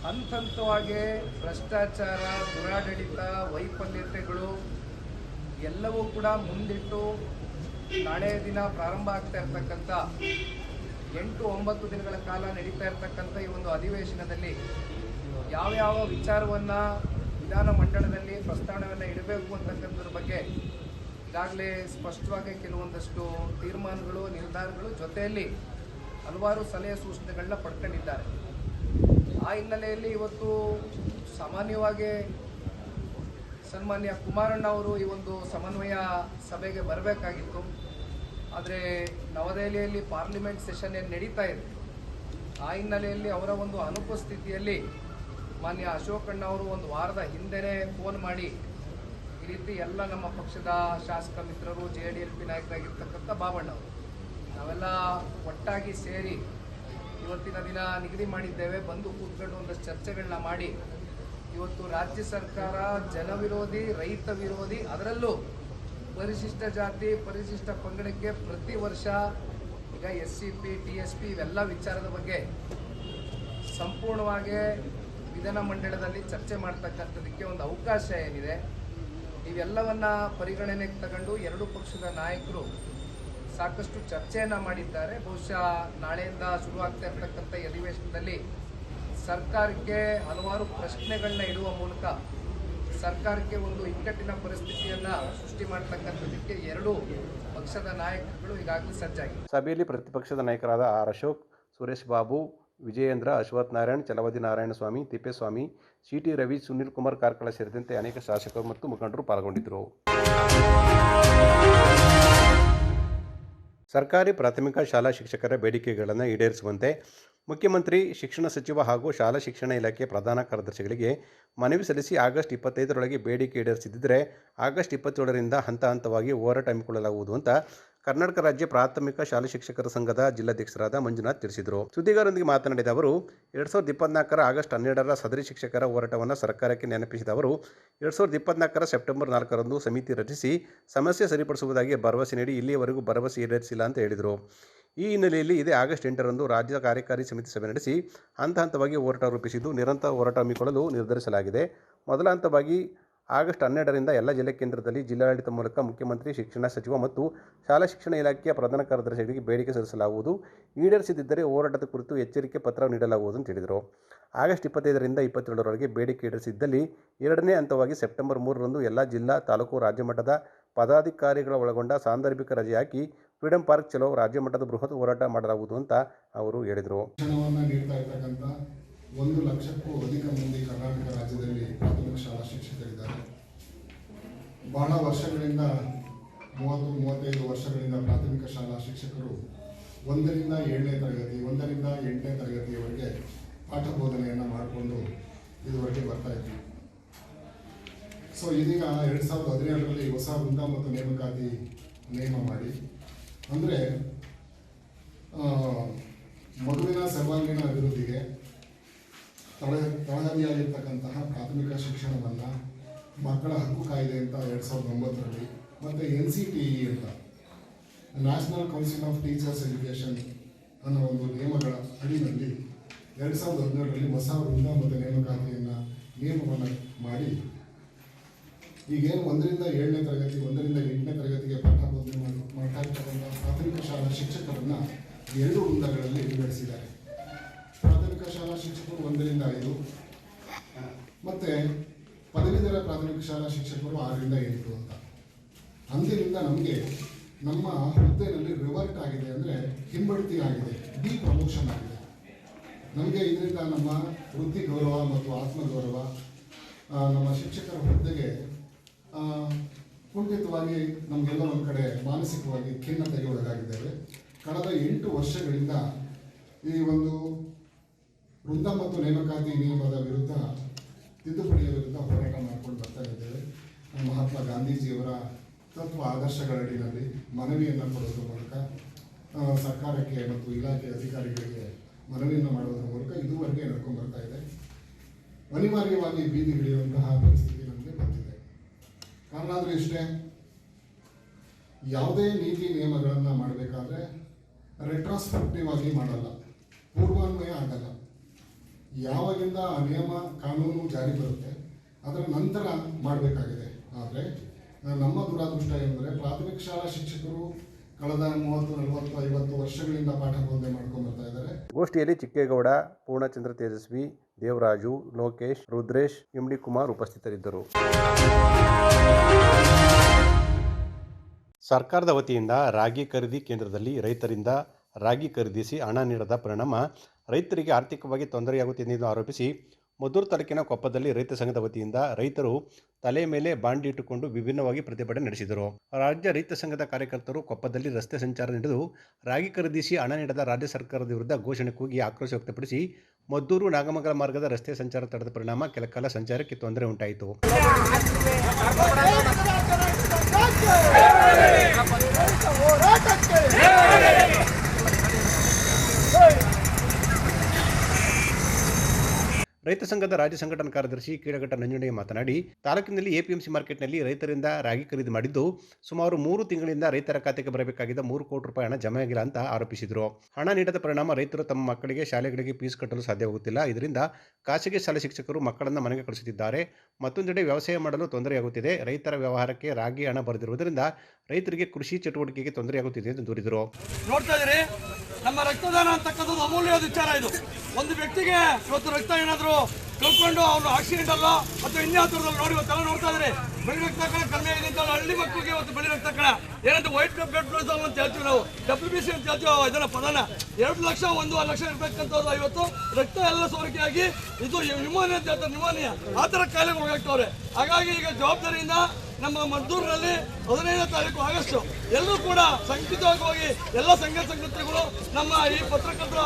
ಹಂತ ಹಂತವಾಗಿ ಭ್ರಷ್ಟಾಚಾರ, ದುರಾಡಳಿತ, ವೈಫಲ್ಯತೆಗಳು ಎಲ್ಲವೂ ಕೂಡ ಮುಂದಿಟ್ಟು ನಾಳೆ ದಿನ ಪ್ರಾರಂಭ ಆಗ್ತಾ ಇರ್ತಕ್ಕಂಥ ಎಂಟು ಒಂಬತ್ತು ದಿನಗಳ ಕಾಲ ನಡೀತಾ ಇರ್ತಕ್ಕಂಥ ಈ ಒಂದು ಅಧಿವೇಶನದಲ್ಲಿ ಯಾವ್ಯಾವ ವಿಚಾರವನ್ನು ವಿಧಾನ ಮಂಡಳದಲ್ಲಿ ಪ್ರಸ್ತಾವನೆಯನ್ನು ಇಡಬೇಕು ಅಂತಕ್ಕಂಥದ್ರ ಬಗ್ಗೆ ಈಗಾಗಲೇ ಸ್ಪಷ್ಟವಾಗಿ ಕೆಲವೊಂದಷ್ಟು ತೀರ್ಮಾನಗಳು, ನಿರ್ಧಾರಗಳು ಜೊತೆಯಲ್ಲಿ ಹಲವಾರು ಸಲಹೆ ಸೂಚನೆಗಳನ್ನ ಪಡ್ಕೊಂಡಿದ್ದಾರೆ. ಆ ಹಿನ್ನೆಲೆಯಲ್ಲಿ ಇವತ್ತು ಸಾಮಾನ್ಯವಾಗಿ ಸನ್ಮಾನ್ಯ ಕುಮಾರಣ್ಣ ಅವರು ಈ ಒಂದು ಸಮನ್ವಯ ಸಭೆಗೆ ಬರಬೇಕಾಗಿತ್ತು. ಆದರೆ ನವದೆಹಲಿಯಲ್ಲಿ ಪಾರ್ಲಿಮೆಂಟ್ ಸೆಷನ್ ಏನು ನಡೀತಾ ಇದೆ? ಆ ಹಿನ್ನೆಲೆಯಲ್ಲಿ ಅವರ ಒಂದು ಅನುಪಸ್ಥಿತಿಯಲ್ಲಿ ಮಾನ್ಯ ಅಶೋಕಣ್ಣ ಅವರು ಒಂದು ವಾರದ ಹಿಂದೆನೇ ಫೋನ್ ಮಾಡಿ, ಈ ರೀತಿ ಎಲ್ಲ ನಮ್ಮ ಪಕ್ಷದ ಶಾಸಕ ಮಿತ್ರರು, ಜೆ ಡಿ ಎಲ್ ಪಿ ನಾಯಕರಾಗಿರ್ತಕ್ಕಂಥ ಬಾಬಣ್ಣ ಅವರು, ನಾವೆಲ್ಲ ಒಟ್ಟಾಗಿ ಸೇರಿ ಇವತ್ತಿನ ದಿನ ನಿಗದಿ ಮಾಡಿದ್ದೇವೆ, ಬಂದು ಕೂತ್ಕೊಂಡು ಒಂದಷ್ಟು ಚರ್ಚೆಗಳನ್ನ ಮಾಡಿ ಇವತ್ತು ರಾಜ್ಯ ಸರ್ಕಾರ ಜನವಿರೋಧಿ, ರೈತ ವಿರೋಧಿ, ಅದರಲ್ಲೂ ಪರಿಶಿಷ್ಟ ಜಾತಿ, ಪರಿಶಿಷ್ಟ ಪಂಗಡಕ್ಕೆ ಪ್ರತಿ ವರ್ಷ ಈಗ S C P, T S P ಇವೆಲ್ಲ ವಿಚಾರದ ಬಗ್ಗೆ ಸಂಪೂರ್ಣವಾಗಿ ವಿಧಾನ ಮಂಡಳದಲ್ಲಿ ಚರ್ಚೆ ಮಾಡ್ತಕ್ಕಂಥದಕ್ಕೆ ಒಂದು ಅವಕಾಶ ಏನಿದೆ, ಇವೆಲ್ಲವನ್ನ ಪರಿಗಣನೆಗೆ ತಗೊಂಡು ಎರಡು ಪಕ್ಷದ ನಾಯಕರು ಸಾಕಷ್ಟು ಚರ್ಚೆಯನ್ನು ಮಾಡಿದ್ದಾರೆ. ಬಹುಶಃ ನಾಳೆಯಿಂದ ಶುರುವಾಗ್ತಾ ಇರತಕ್ಕಂಥ ಅಧಿವೇಶನದಲ್ಲಿ ಸರ್ಕಾರಕ್ಕೆ ಹಲವಾರು ಪ್ರಶ್ನೆಗಳನ್ನ ಇಡುವ ಮೂಲಕ ಸರ್ಕಾರಕ್ಕೆ ಒಂದು ಇಕ್ಕಟ್ಟಿನ ಪರಿಸ್ಥಿತಿಯನ್ನು ಸೃಷ್ಟಿ ಮಾಡ್ತಕ್ಕಂಥದಕ್ಕೆ ಎರಡು ಪಕ್ಷದ ನಾಯಕರುಗಳು ಈಗಾಗಲೇ ಸಜ್ಜಾಗಿವೆ ಸಭೆಯಲ್ಲಿ ಪ್ರತಿಪಕ್ಷದ ನಾಯಕರಾದ R Ashok, Suresh Babu, Vijayendra, Ashwath Narayan Chalavadi Narayanaswamy, Thippeswamy C T Ravi Sunil Kumar Karkala ಸೇರಿದಂತೆ ಅನೇಕ ಶಾಸಕರು ಮತ್ತು ಮುಖಂಡರು ಪಾಲ್ಗೊಂಡಿದ್ದರು. ಸರ್ಕಾರಿ ಪ್ರಾಥಮಿಕ ಶಾಲಾ ಶಿಕ್ಷಕರ ಬೇಡಿಕೆಗಳನ್ನು ಈಡೇರಿಸುವಂತೆ ಮುಖ್ಯಮಂತ್ರಿ, ಶಿಕ್ಷಣ ಸಚಿವ ಹಾಗೂ ಶಾಲಾ ಶಿಕ್ಷಣ ಇಲಾಖೆ ಪ್ರಧಾನ ಕಾರ್ಯದರ್ಶಿಗಳಿಗೆ ಮನವಿ ಸಲ್ಲಿಸಿ ಆಗಸ್ಟ್ ಇಪ್ಪತ್ತೈದರೊಳಗೆ ಬೇಡಿಕೆ ಈಡೇರಿಸದಿದ್ದರೆ ಆಗಸ್ಟ್ ಇಪ್ಪತ್ತೇಳರಿಂದ ಹಂತ ಹಂತವಾಗಿ ಹೋರಾಟ ಹಮ್ಮಿಕೊಳ್ಳಲಾಗುವುದು ಅಂತ ಕರ್ನಾಟಕ ರಾಜ್ಯ ಪ್ರಾಥಮಿಕ ಶಾಲಾ ಶಿಕ್ಷಕರ ಸಂಘದ ಜಿಲ್ಲಾಧ್ಯಕ್ಷರಾದ ಮಂಜುನಾಥ್ ತಿಳಿಸಿದರು. ಸುದ್ದಿಗಾರರೊಂದಿಗೆ ಮಾತನಾಡಿದ ಅವರು, ಎರಡ್ ಸಾವಿರದ ಇಪ್ಪತ್ನಾಲ್ಕರ ಆಗಸ್ಟ್ ಹನ್ನೆರಡರ ಸದರಿ ಶಿಕ್ಷಕರ ಹೋರಾಟವನ್ನು ಸರ್ಕಾರಕ್ಕೆ ನೆನಪಿಸಿದ ಅವರು, ಎರಡ್ ಸಾವಿರದ ಇಪ್ಪತ್ನಾಲ್ಕರ ಸೆಪ್ಟೆಂಬರ್ ನಾಲ್ಕರಂದು ಸಮಿತಿ ರಚಿಸಿ ಸಮಸ್ಯೆ ಸರಿಪಡಿಸುವುದಾಗಿ ಭರವಸೆ ನೀಡಿ ಇಲ್ಲಿಯವರೆಗೂ ಭರವಸೆ ಈಡೇರಿಸಿಲ್ಲ ಅಂತ ಹೇಳಿದರು. ಈ ಹಿನ್ನೆಲೆಯಲ್ಲಿ ಇದೇ ಆಗಸ್ಟ್ ಎಂಟರಂದು ರಾಜ್ಯ ಕಾರ್ಯಕಾರಿ ಸಮಿತಿ ಸಭೆ ನಡೆಸಿ ಹಂತ ಹಂತವಾಗಿ ಹೋರಾಟ ರೂಪಿಸಿದ್ದು ನಿರಂತರ ಹೋರಾಟ ಹಮ್ಮಿಕೊಳ್ಳಲು ನಿರ್ಧರಿಸಲಾಗಿದೆ. ಮೊದಲ ಹಂತವಾಗಿ ಆಗಸ್ಟ್ ಹನ್ನೆರಡರಿಂದ ಎಲ್ಲ ಜಿಲ್ಲಾ ಕೇಂದ್ರದಲ್ಲಿ ಜಿಲ್ಲಾಡಳಿತ ಮೂಲಕ ಮುಖ್ಯಮಂತ್ರಿ, ಶಿಕ್ಷಣ ಸಚಿವ ಮತ್ತು ಶಾಲಾ ಶಿಕ್ಷಣ ಇಲಾಖೆಯ ಪ್ರಧಾನ ಕಾರ್ಯದರ್ಶಿಗಳಿಗೆ ಬೇಡಿಕೆ ಸಲ್ಲಿಸಲಾಗುವುದು. ಈಡೇರಿಸದಿದ್ದರೆ ಹೋರಾಟದ ಕುರಿತು ಎಚ್ಚರಿಕೆ ಪತ್ರ ನೀಡಲಾಗುವುದು ಅಂತ ಹೇಳಿದರು. ಆಗಸ್ಟ್ ಇಪ್ಪತ್ತೈದರಿಂದ ಇಪ್ಪತ್ತೇಳರವರೆಗೆ ಬೇಡಿಕೆ ಈಡೇರಿಸಿದ್ದಲ್ಲಿ ಎರಡನೇ ಹಂತವಾಗಿ ಸೆಪ್ಟೆಂಬರ್ ಮೂರರಂದು ಎಲ್ಲ ಜಿಲ್ಲಾ, ತಾಲೂಕು, ರಾಜ್ಯ ಮಟ್ಟದ ಪದಾಧಿಕಾರಿಗಳ ಒಳಗೊಂಡ ಸಾಂದರ್ಭಿಕ ರಜೆ ಹಾಕಿ ಫ್ರೀಡಂ ಪಾರ್ಕ್ ಚಲೋ, ರಾಜ್ಯ ಮಟ್ಟದ ಬೃಹತ್ ಹೋರಾಟ ಮಾಡಲಾಗುವುದು ಅಂತ ಅವರು ಹೇಳಿದರು. ಒಂದು ಲಕ್ಷಕ್ಕೂ ಅಧಿಕ ಮಂದಿ ಕರ್ನಾಟಕ ರಾಜ್ಯದಲ್ಲಿ ಪ್ರಾಥಮಿಕ ಶಾಲಾ ಶಿಕ್ಷಕರಿದ್ದಾರೆ. ಬಹಳ ವರ್ಷಗಳಿಂದ, ಮೂವತ್ತು, ಮೂವತ್ತೈದು ವರ್ಷಗಳಿಂದ ಪ್ರಾಥಮಿಕ ಶಾಲಾ ಶಿಕ್ಷಕರು ಒಂದರಿಂದ ಏಳನೇ ತರಗತಿ, ಒಂದರಿಂದ ಎಂಟನೇ ತರಗತಿಯವರೆಗೆ ಪಾಠ ಬೋಧನೆಯನ್ನು ಮಾಡಿಕೊಂಡು ಇದುವರೆಗೆ ಬರ್ತಾ ಇದ್ವಿ. ಸೊ ಇದೀಗ ಎರಡು ಸಾವಿರದ ಹದಿನೇಳರಲ್ಲಿ ಹೊಸ ವೃಂದ ಮತ್ತು ನೇಮಕಾತಿ ನೇಮ ಮಾಡಿ ಅಂದರೆ ಮಗುವಿನ ಸರ್ವಾಂಗೀಣ ಅಭಿವೃದ್ಧಿಗೆ ತಳ, ತಳಹದಿಯಾಗಿರ್ತಕ್ಕಂತಹ ಪ್ರಾಥಮಿಕ ಶಿಕ್ಷಣವನ್ನು ಮಕ್ಕಳ ಹಕ್ಕು ಕಾಯ್ದೆ ಅಂತ ಎರಡು ಸಾವಿರದ ಒಂಬತ್ತರಲ್ಲಿ ಮತ್ತು ಎನ್ ಸಿ ಟಿ ಇ ಅಂತ, national council of teachers education ಅನ್ನೋ ಒಂದು ನಿಯಮಗಳ ಅಡಿಯಲ್ಲಿ ಎರಡು ಸಾವಿರದ ಹದಿನೇಳರಲ್ಲಿ ಹೊಸ ವೃಂದ ಮತ್ತು ನೇಮಕಾತಿಯನ್ನು ನಿಯಮವನ್ನು ಮಾಡಿ, ಈಗೇನು ಒಂದರಿಂದ ಏಳನೇ ತರಗತಿ, ಒಂದರಿಂದ ಎಂಟನೇ ತರಗತಿಗೆ ಪಾಠ ಬೋಧನೆ ಮಾಡಿ ಮಾಡ್ತಾ ಪ್ರಾಥಮಿಕ ಶಾಲಾ ಶಿಕ್ಷಕರನ್ನು ಎರಡು ವೃಂದಗಳಲ್ಲಿ ವಿಂಗಡಿಸಿದ್ದಾರೆ. ಪ್ರಾಥಮಿಕ ಶಾಲಾ ಶಿಕ್ಷಕರು ಒಂದರಿಂದ ಐದು ಮತ್ತು ಪದವೀಧರ ಪ್ರಾಥಮಿಕ ಶಾಲಾ ಶಿಕ್ಷಕರು ಆರರಿಂದ ಎಂಟು ಅಂತ. ಅಂದಿನಿಂದ ನಮಗೆ ನಮ್ಮ ಹುದ್ದೆಯಲ್ಲಿ ರಿವರ್ಟ್ ಆಗಿದೆ ಅಂದರೆ ಹಿಂಬಡ್ತಿ ಆಗಿದೆ ಡಿ ಪ್ರಮೋಷನ್ ಆಗಿದೆ. ನಮಗೆ ಇದರಿಂದ ನಮ್ಮ ವೃತ್ತಿ ಗೌರವ ಮತ್ತು ಆತ್ಮಗೌರವ ಗೌರವ ನಮ್ಮ ಶಿಕ್ಷಕರ ಹುದ್ದೆಗೆ ಕುಂಠಿತವಾಗಿ ನಮಗೆಲ್ಲ ಒಂದು ಕಡೆ ಮಾನಸಿಕವಾಗಿ ಖಿನ್ನತೆಗೆ ಒಳಗಾಗಿದ್ದೇವೆ. ಕಳೆದ ಎಂಟು ವರ್ಷಗಳಿಂದ ಈ ಒಂದು ವೃಂದ ಮತ್ತು ನೇಮಕಾತಿ ನಿಯಮದ ವಿರುದ್ಧ ತಿದ್ದುಪಡಿಯ ವಿರುದ್ಧ ಹೋರಾಟ ಮಾಡಿಕೊಂಡು ಬರ್ತಾ ಇದ್ದೇವೆ. ಮಹಾತ್ಮ ಗಾಂಧೀಜಿಯವರ ತತ್ವ ಆದರ್ಶಗಳ ಅಡಿನಲ್ಲಿ ಮನವಿಯನ್ನು ಕೊಡೋದ್ರ ಮೂಲಕ ಸರ್ಕಾರಕ್ಕೆ ಮತ್ತು ಇಲಾಖೆ ಅಧಿಕಾರಿಗಳಿಗೆ ಮನವಿಯನ್ನು ಮಾಡೋದ್ರ ಮೂಲಕ ಇದುವರೆಗೆ ನಡ್ಕೊಂಡು ಬರ್ತಾ ಇದೆ. ಅನಿವಾರ್ಯವಾಗಿ ಬೀದಿಗಿಳಿಯುವಂತಹ ಪರಿಸ್ಥಿತಿ ನಮಗೆ ಬಂದಿದೆ. ಕಾರಣ ಆದರೂ ಇಷ್ಟೇ ಯಾವುದೇ ನೀತಿ ನಿಯಮಗಳನ್ನು ಮಾಡಬೇಕಾದ್ರೆ ರೆಟ್ರಾಸ್ಪೆಕ್ಟಿವ್ ಆಗಿ ಮಾಡಲ್ಲ. ಪೂರ್ವಾನ್ವಯ ಆಗಲ್ಲ. ಯಾವಾಗಿಂದ ಆ ನಿಯಮ, ಕಾನೂನು ಜಾರಿ ಬರುತ್ತೆ, ಅದರ ನಂತರ ಮಾಡಬೇಕಾಗಿದೆ. ಆದರೆ, ನಮ್ಮ ದುರಾದೃಷ್ಟ ಏನಂದರೆ ಪ್ರಾಥಮಿಕ ಶಾಲಾ ಶಿಕ್ಷಕರು ಕಳೆದ ಮೂವತ್ತು, ನಲವತ್ತು, ಐವತ್ತು ವರ್ಷಗಳಿಂದ ಪಾಠ ಬೋಧನೆ ಮಾಡ್ಕೊಂಡು ಬರ್ತಾ ಇದ್ದಾರೆ. ಗೋಷ್ಠಿಯಲ್ಲಿ ಚಿಕ್ಕೇಗೌಡ, ಪೂರ್ಣಚಂದ್ರ ತೇಜಸ್ವಿ, ದೇವರಾಜು, ಲೋಕೇಶ್, ರುದ್ರೇಶ್ ಎಂ ಡಿ ಕುಮಾರ್ ಉಪಸ್ಥಿತರಿದ್ದರು. ಸರ್ಕಾರದ ವತಿಯಿಂದ ರಾಗಿ ಖರೀದಿ ಕೇಂದ್ರದಲ್ಲಿ ರೈತರಿಂದ ರಾಗಿ ಖರೀದಿಸಿ ಹಣ ನೀಡದ ಪರಿಣಾಮ ರೈತರಿಗೆ ಆರ್ಥಿಕವಾಗಿ ತೊಂದರೆಯಾಗುತ್ತಿದೆ ಎಂದು ಆರೋಪಿಸಿ ಮದ್ದೂರು ತಾಲೂಕಿನ ಕೊಪ್ಪದಲ್ಲಿ ರೈತ ಸಂಘದ ವತಿಯಿಂದ ರೈತರು ತಲೆ ಮೇಲೆ ಬಾಂಡಿ ಇಟ್ಟುಕೊಂಡು ವಿಭಿನ್ನವಾಗಿ ಪ್ರತಿಭಟನೆ ನಡೆಸಿದರು. ರಾಜ್ಯ ರೈತ ಸಂಘದ ಕಾರ್ಯಕರ್ತರು ಕೊಪ್ಪದಲ್ಲಿ ರಸ್ತೆ ಸಂಚಾರ ನಡೆದು ರಾಗಿ ಖರೀದಿಸಿ ಹಣ ನೀಡದ ರಾಜ್ಯ ಸರ್ಕಾರದ ವಿರುದ್ಧ ಘೋಷಣೆ ಕೂಗಿ ಆಕ್ರೋಶ ವ್ಯಕ್ತಪಡಿಸಿ ಮದ್ದೂರು ನಾಗಮಂಗಲ ಮಾರ್ಗದ ರಸ್ತೆ ಸಂಚಾರ ತಡೆದ ಪರಿಣಾಮ ಕೆಲಕಾಲ ಸಂಚಾರಕ್ಕೆ ತೊಂದರೆ ಉಂಟಾಯಿತು. ರೈತ ಸಂಘದ ರಾಜ್ಯ ಸಂಘಟನಾ ಕಾರ್ಯದರ್ಶಿ ಕೀಳಘಟ್ಟ ನಂಜುಂಡಯ್ಯ ಮಾತನಾಡಿ, ತಾಲೂಕಿನಲ್ಲಿ ಎಪಿಎಂಸಿ ಮಾರ್ಕೆಟ್ನಲ್ಲಿ ರೈತರಿಂದ ರಾಗಿ ಖರೀದಿ ಮಾಡಿದ್ದು, ಸುಮಾರು ಮೂರು ತಿಂಗಳಿಂದ ರೈತರ ಖಾತೆಗೆ ಬರಬೇಕಾಗಿದ್ದ ಮೂರು ಕೋಟಿ ರೂಪಾಯಿ ಹಣ ಜಮೆ ಆಗಿಲ್ಲ ಅಂತ ಆರೋಪಿಸಿದರು. ಹಣ ನೀಡದ ಪರಿಣಾಮ ರೈತರು ತಮ್ಮ ಮಕ್ಕಳಿಗೆ ಶಾಲೆಗಳಿಗೆ ಫೀಸ್ ಕಟ್ಟಲು ಸಾಧ್ಯವಾಗುತ್ತಿಲ್ಲ ಇದರಿಂದ ಖಾಸಗಿ ಶಾಲೆ ಶಿಕ್ಷಕರು ಮಕ್ಕಳನ್ನು ಮನೆಗೆ ಕಳಿಸುತ್ತಿದ್ದಾರೆ. ಮತ್ತೊಂದೆಡೆ ವ್ಯವಸಾಯ ಮಾಡಲು ತೊಂದರೆಯಾಗುತ್ತಿದೆ. ರೈತರ ವ್ಯವಹಾರಕ್ಕೆ ರಾಗಿ ಹಣ ಬರೆದಿರುವುದರಿಂದ ರೈತರಿಗೆ ಕೃಷಿ ಚಟುವಟಿಕೆಗೆ ತೊಂದರೆಯಾಗುತ್ತಿದೆ ಎಂದು ದೂರಿದರು. ನೋಡ್ತಾ ನಮ್ಮ ರಕ್ತದಾನ ಅಂತಕ್ಕಂಥದ್ದು ಅಮೂಲ್ಯವಾದ ವಿಚಾರ ಇದು. ಒಂದು ವ್ಯಕ್ತಿಗೆ ಇವತ್ತು ರಕ್ತ ಏನಾದರೂ ಕಳ್ಕೊಂಡು ಅವನು ಆಕ್ಸಿಡೆಂಟ್ ಅಲ್ಲ ಅಥವಾ ಇನ್ಯಾವುದ್ರಲ್ಲಿ ನೋಡಿ ಇವತ್ತೆಲ್ಲ ನೋಡ್ತಾ ಇದ್ರೆ ಬಿಳಿ ರಕ್ತ ಕಣ, ಕಡಿಮೆ ಆಗಿದೆ ಅಂತ ಹಳ್ಳಿ ಮಕ್ಕಳಿಗೆ ಇವತ್ತು ಬಿಳಿ ರಕ್ತ ಕಣ. ಏನಂತ ವೈಟ್ ಬ್ಲಡ್ ಪ್ರೆಷರ್ ಅಂತ ಹೇಳ್ತೀವಿ ನಾವು. ಡಬ್ಲ್ಯೂ ಬಿ ಸಿ ಅಂತ ಹೇಳ್ತೀವಿ ಇದನ್ನ ಪದನ ಎರಡು ಲಕ್ಷ, ಒಂದೂವರೆ ಲಕ್ಷ ಇರ್ತಕ್ಕಂಥವ್ರು ಇವತ್ತು ರಕ್ತ ಎಲ್ಲ ಸೋರಿಕೆಯಾಗಿ ಇದು ನ್ಯೂಮೋನಿಯಾ ಅಂತ ಹೇಳ್ತಾರೆ, ನ್ಯೂಮೋನಿಯಾ. ಆ ಥರ ಕಾಯಿಲೆಗೆ ಹಾಗಾಗಿ ಈಗ ಜವಾಬ್ದಾರಿಯಿಂದ ನಮ್ಮ ಮದ್ದೂರಿನಲ್ಲಿ ಹದಿನೈದನೇ ತಾರೀಕು ಆಗಸ್ಟ್. ಎಲ್ಲರೂ ಕೂಡ ಸಂಘಟಿತವಾಗಿ ಹೋಗಿ ಎಲ್ಲ ಸಂಘ ಸಂಘಟನೆಗಳು ನಮ್ಮ ಈ ಪತ್ರಕರ್ತರ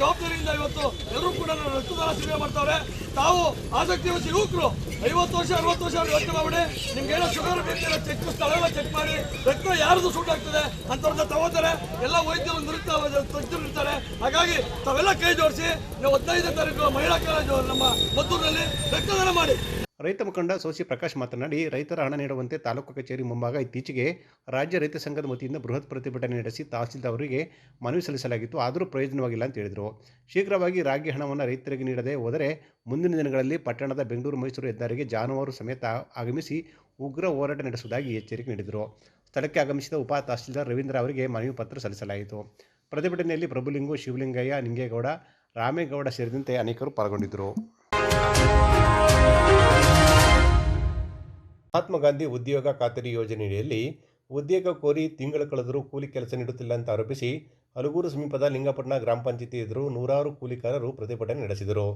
ಜವಾಬ್ದಾರಿಯಿಂದ ಇವತ್ತು ಎಲ್ಲರೂ ಕೂಡ ರಕ್ತದಾನ ಶಿಬಿರ ಮಾಡ್ತಾವ್ರೆ. ತಾವು ಆಸಕ್ತಿ ವಹಿಸಿ ಯುವಕರು ಐವತ್ತು ವರ್ಷ, ಅರವತ್ತು ವರ್ಷ ಯೋಚನೆ ಮಾಡಿ ನಿಮ್ಗೆ ಏನೋ ಶುಗರ್ ಬೇಕಿಲ್ಲ ಚೆಕ್ ಸ್ಥಳಗಳ ಚೆಕ್ ಮಾಡಿ, ರಕ್ತ ಯಾರ್ದು ಸೂಟ್ ಆಗ್ತದೆ ಅಂತವ್ರನ್ನ ತಗೋತಾರೆ. ಎಲ್ಲ ವೈದ್ಯರು ನಿರುತ್ತ ತಜ್ಞರು ಇರ್ತಾರೆ. ಹಾಗಾಗಿ ತಾವೆಲ್ಲ ಕೈ ಜೋಡಿಸಿ, ನೀವು ಹದಿನೈದನೇ ತಾರೀಕು ಮಹಿಳಾ ಕಾಲೇಜು ನಮ್ಮ ಮದ್ದೂರಿನಲ್ಲಿ ರಕ್ತದಾನ ಮಾಡಿ. ರೈತ ಮುಖಂಡ ಸೋಸಿ ಪ್ರಕಾಶ್ ಮಾತನಾಡಿ, ರೈತರ ಹಣ ನೀಡುವಂತೆ ತಾಲೂಕು ಕಚೇರಿ ಮುಂಭಾಗ ಇತ್ತೀಚೆಗೆ ರಾಜ್ಯ ರೈತ ಸಂಘದ ವತಿಯಿಂದ ಬೃಹತ್ ಪ್ರತಿಭಟನೆ ನಡೆಸಿ ತಹಸೀಲ್ದಾರರಿಗೆ ಮನವಿ ಸಲ್ಲಿಸಲಾಗಿತ್ತು. ಆದರೂ ಪ್ರಯೋಜನವಾಗಿಲ್ಲ ಅಂತ ಹೇಳಿದರು. ಶೀಘ್ರವಾಗಿ ರಾಗಿ ಹಣವನ್ನು ರೈತರಿಗೆ ನೀಡದೆ ಹೋದರೆ ಮುಂದಿನ ದಿನಗಳಲ್ಲಿ ಪಟ್ಟಣದ ಬೆಂಗಳೂರು, ಮೈಸೂರು ಹೆದ್ದಾರಿಗೆ ಜಾನುವಾರು ಸಮೇತ ಆಗಮಿಸಿ ಉಗ್ರ ಹೋರಾಟ ನಡೆಸುವುದಾಗಿ ಎಚ್ಚರಿಕೆ ನೀಡಿದರು. ಸ್ಥಳಕ್ಕೆ ಆಗಮಿಸಿದ ಉಪ ತಹಸೀಲ್ದಾರ್ ರವೀಂದ್ರ ಅವರಿಗೆ ಮನವಿ ಪತ್ರ ಸಲ್ಲಿಸಲಾಯಿತು. ಪ್ರತಿಭಟನೆಯಲ್ಲಿ ಪ್ರಭುಲಿಂಗು, ಶಿವಲಿಂಗಯ್ಯ, ನಿಂಗೇಗೌಡ, ರಾಮೇಗೌಡ ಸೇರಿದಂತೆ ಅನೇಕರು ಪಾಲ್ಗೊಂಡಿದ್ದರು. ಮಹಾತ್ಮ ಗಾಂಧಿ ಉದ್ಯೋಗ ಖಾತರಿ ಯೋಜನೆಯಡಿಯಲ್ಲಿ ಉದ್ಯೋಗ ಕೋರಿ ತಿಂಗಳ ಕಳೆದರೂ ಕೂಲಿ ಕೆಲಸ ನೀಡುತ್ತಿಲ್ಲ ಅಂತ ಆರೋಪಿಸಿ ಹಲಗೂರು ಸಮೀಪದ ಲಿಂಗಪಟ್ಟಣ ಗ್ರಾಮ ಪಂಚಾಯತಿ ಎದುರು ನೂರಾರು ಕೂಲಿಕಾರರು ಪ್ರತಿಭಟನೆ ನಡೆಸಿದರು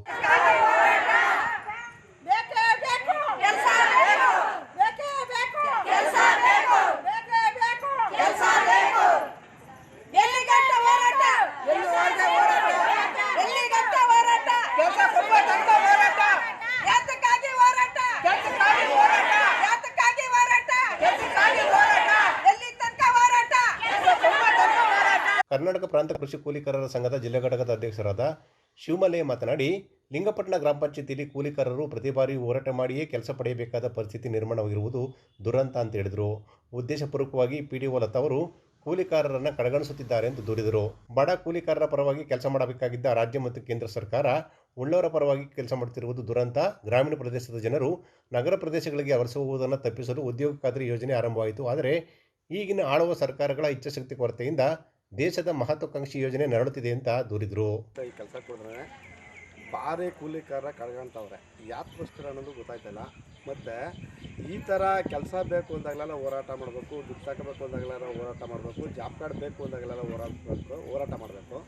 ಬೇಕೇ ಬೇಕು ಕೆಲಸ ಬೇಕು ಬೇಕೇ ಬೇಕು ಕೆಲಸ ಬೇಕು ಬೇಕೇ ಬೇಕು ಕೆಲಸ ಬೇಕು ಎಲ್ಲಿಗಂಟ ಹೋರಾಟ ಕರ್ನಾಟಕ ಪ್ರಾಂತ ಕೃಷಿ ಕೂಲಿಕಾರರ ಸಂಘದ ಜಿಲ್ಲಾ ಘಟಕದ ಅಧ್ಯಕ್ಷರಾದ ಶಿವಮಲೆ ಮಾತನಾಡಿ, ಲಿಂಗಪಟ್ಟಣ ಗ್ರಾಮ ಪಂಚಾಯತಿಯಲ್ಲಿ ಕೂಲಿಕಾರರು ಪ್ರತಿ ಬಾರಿ ಹೋರಾಟ ಮಾಡಿಯೇ ಕೆಲಸ ಪಡೆಯಬೇಕಾದ ಪರಿಸ್ಥಿತಿ ನಿರ್ಮಾಣವಾಗಿರುವುದು ದುರಂತ ಅಂತ ಹೇಳಿದರು. ಉದ್ದೇಶಪೂರ್ವಕವಾಗಿ ಪಿ ಡಿ ಅವರು ಕೂಲಿಕಾರರನ್ನು ಕಡೆಗಣಿಸುತ್ತಿದ್ದಾರೆ ಎಂದು ದೂರಿದರು. ಬಡ ಕೂಲಿಕಾರರ ಪರವಾಗಿ ಕೆಲಸ ಮಾಡಬೇಕಾಗಿದ್ದ ರಾಜ್ಯ ಮತ್ತು ಕೇಂದ್ರ ಸರ್ಕಾರ ಉಳ್ಳವರ ಪರವಾಗಿ ಕೆಲಸ ಮಾಡುತ್ತಿರುವುದು ದುರಂತ. ಗ್ರಾಮೀಣ ಪ್ರದೇಶದ ಜನರು ನಗರ ಪ್ರದೇಶಗಳಿಗೆ ಅವರಿಸುವುದನ್ನು ತಪ್ಪಿಸಲು ಉದ್ಯೋಗ ಖಾತ್ರಿ ಯೋಜನೆ ಆರಂಭವಾಯಿತು. ಆದರೆ ಈಗಿನ ಆಳುವ ಸರ್ಕಾರಗಳ ಇಚ್ಛಾಶಕ್ತಿ ಕೊರತೆಯಿಂದ ದೇಶದ ಮಹತ್ವಾಕಾಂಕ್ಷಿ ಯೋಜನೆ ನರಳುತ್ತಿದೆ ಅಂತ ದೂರಿದ್ರು. ಈ ಕೆಲಸ ಕೊಡಿದ್ರೆ ಭಾರಿ ಕೂಲಿಕಾರ ಕಳ್ಕೊಂತವ್ರೆ ಯಾತಕ್ಕೋಸ್ಕರ ಅನ್ನೋದು ಗೊತ್ತಾಯ್ತಲ್ಲ ಮತ್ತು ಈ ಥರ ಕೆಲಸ ಬೇಕು ಅಂದಾಗಲೆಲ್ಲ ಹೋರಾಟ ಮಾಡಬೇಕು, ದುಡ್ಡು ತಗೋಬೇಕು ಅಂದಾಗಲೆಲ್ಲ ಹೋರಾಟ ಮಾಡಬೇಕು, ಜಾಬ್ ಕಾರ್ಡ್ ಬೇಕು ಅಂದಾಗಲೆಲ್ಲ ಹೋರಾಟಬೇಕು ಹೋರಾಟ ಮಾಡಬೇಕು.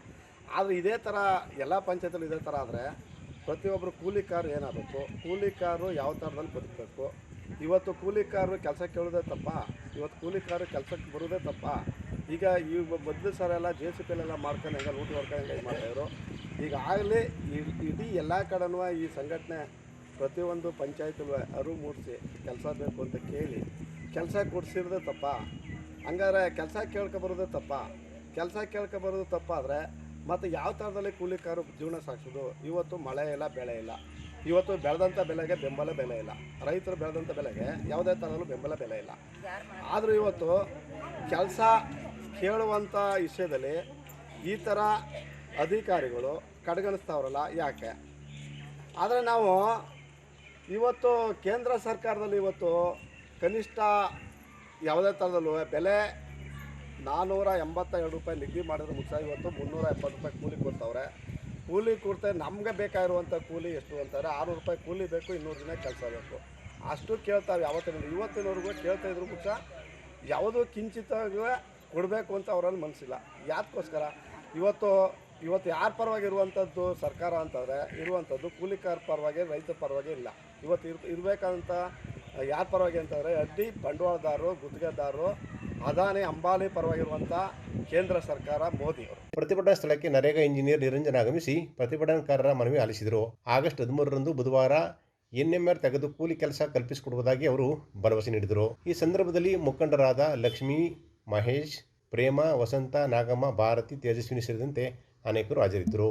ಆದರೆ ಇದೇ ಥರ ಎಲ್ಲ ಪಂಚಾಯತಲ್ಲೂ ಇದೇ ಥರ ಆದರೆ ಪ್ರತಿಯೊಬ್ಬರು ಕೂಲಿಕಾರ ಏನಾಗಬೇಕು? ಕೂಲಿಕಾರು ಯಾವ ಥರದಲ್ಲಿ ಬದುಕಬೇಕು? ಇವತ್ತು ಕೂಲಿಕಾರರು ಕೆಲಸ ಕೇಳೋದೇ ತಪ್ಪ. ಇವತ್ತು ಕೂಲಿಕಾರರು ಕೆಲಸಕ್ಕೆ ಬರೋದೇ ತಪ್ಪ. ಈಗ ಈ ಮೊದಲು ಸರ ಎಲ್ಲ ಜೆ ಸಿ ಪಿಲೆಲ್ಲ ಮಾಡ್ಕೊಂಡು ಹೆಂಗೆ ಊಟ ಹೊಡ್ಕೊಂಡು ಹೆಂಗೆ ಮಾಡ್ತಾಯಿದ್ರು ಈಗಾಗಲೇ ಇಡೀ ಎಲ್ಲ ಕಡೆನೂ ಈ ಸಂಘಟನೆ ಪ್ರತಿಯೊಂದು ಪಂಚಾಯತ್ಗಳು ಅರಿವು ಮೂಡಿಸಿ ಕೆಲಸ ಬೇಕು ಅಂತ ಕೇಳಿ ಕೆಲಸ ಕೊಡಿಸಿರೋದೇ ತಪ್ಪ. ಹಂಗಾರೆ ಕೆಲಸ ಕೇಳ್ಕೊಬರೋದೇ ತಪ್ಪ. ಕೆಲಸ ಕೇಳ್ಕೊಬರೋದು ತಪ್ಪಾದರೆ ಮತ್ತು ಯಾವ ಥರದಲ್ಲಿ ಕೂಲಿಕಾರರು ಜೀವನ ಸಾಗಿಸೋದು? ಇವತ್ತು ಮಳೆ ಇಲ್ಲ, ಬೆಳೆ ಇಲ್ಲ. ಇವತ್ತು ಬೆಳೆದಂಥ ಬೆಲೆಗೆ ಬೆಂಬಲ ಬೆಲೆ ಇಲ್ಲ. ರೈತರು ಬೆಳೆದಂಥ ಬೆಲೆಗೆ ಯಾವುದೇ ಥರದಲ್ಲೂ ಬೆಂಬಲ ಬೆಲೆ ಇಲ್ಲ. ಆದರೂ ಇವತ್ತು ಕೆಲಸ ಕೇಳುವಂಥ ವಿಷಯದಲ್ಲಿ ಈ ಥರ ಅಧಿಕಾರಿಗಳು ಕಡೆಗಣಿಸ್ತಾವ್ರಲ್ಲ ಯಾಕೆ? ಆದರೆ ನಾವು ಇವತ್ತು ಕೇಂದ್ರ ಸರ್ಕಾರದಲ್ಲಿ ಇವತ್ತು ಕನಿಷ್ಠ ಯಾವುದೇ ಥರದಲ್ಲೂ ಬೆಲೆ ನಾನ್ನೂರ ಎಂಬತ್ತ ಎರಡು ರೂಪಾಯಿ ನಿಗದಿ ಮಾಡಿದ್ರೆ ಮುಗಿಸ ಇವತ್ತು ಮುನ್ನೂರ ಎಪ್ಪತ್ತು ರೂಪಾಯಿ ಕೂಲಿ ಕೊಡ್ತಾವ್ರೆ. ಕೂಲಿ ಕೊಡ್ತಾರೆ ನಮಗೆ ಬೇಕಾಗಿರುವಂಥ ಕೂಲಿ ಎಷ್ಟು ಅಂತಾರೆ? ಆರುನೂರು ರೂಪಾಯಿ ಕೂಲಿ ಬೇಕು, ಇನ್ನೂರು ದಿನ ಕೆಲಸ ಬೇಕು. ಅಷ್ಟು ಕೇಳ್ತಾರೆ ಯಾವತ್ತಿನ ಇವತ್ತಿನವರೆಗೂ ಕೇಳ್ತಾ ಇದ್ರು ಕೂಡ ಯಾವುದೂ ಕಿಂಚಿತಾಗೂ ಕೊಡಬೇಕು ಅಂತ ಅವರಲ್ಲಿ ಮನಸ್ಸಿಲ್ಲ ಯಾತಕ್ಕೋಸ್ಕರ ಇವತ್ತು ಇವತ್ತು ಯಾರ ಪರವಾಗಿ ಇರುವಂಥದ್ದು ಸರ್ಕಾರ ಅಂತಂದರೆ, ಇರುವಂಥದ್ದು ಕೂಲಿಕಾರ ಪರವಾಗಿ, ರೈತ ಪರವಾಗಿ ಇಲ್ಲ. ಇವತ್ತು ಇರ್, ಇರಬೇಕಂತ ಯಾರ ಪರವಾಗಿ ಅಂತಂದರೆ, ಅಡ್ಡಿ ಬಂಡವಾಳದಾರರು, ಗುತ್ತಿಗೆದಾರರು ಅದಾನಿ ಅಂಬಾಲೆ ಪರವಾಗಿರುವಂಥ ಕೇಂದ್ರ ಸರ್ಕಾರ ಮೋದಿ ಅವರು. ಪ್ರತಿಭಟನಾ ಸ್ಥಳಕ್ಕೆ ನರೇಗಾ ಇಂಜಿನಿಯರ್ ನಿರಂಜನ್ ಆಗಮಿಸಿ ಪ್ರತಿಭಟನಾಕಾರರ ಮನವಿ ಆಲಿಸಿದರು. ಆಗಸ್ಟ್ ಹದಿಮೂರರಂದು ಬುಧವಾರ ಎನ್ಎಂಆರ್ ತೆಗೆದು ಕೂಲಿ ಕೆಲಸ ಕಲ್ಪಿಸಿಕೊಡುವುದಾಗಿ ಅವರು ಭರವಸೆ ನೀಡಿದರು. ಈ ಸಂದರ್ಭದಲ್ಲಿ ಮುಖಂಡರಾದ ಲಕ್ಷ್ಮಿ, ಮಹೇಶ್, ಪ್ರೇಮ, ವಸಂತ, ನಾಗಮ್ಮ, ಭಾರತಿ, ತೇಜಸ್ವಿನಿ ಸೇರಿದಂತೆ ಅನೇಕರು ಹಾಜರಿದ್ದರು.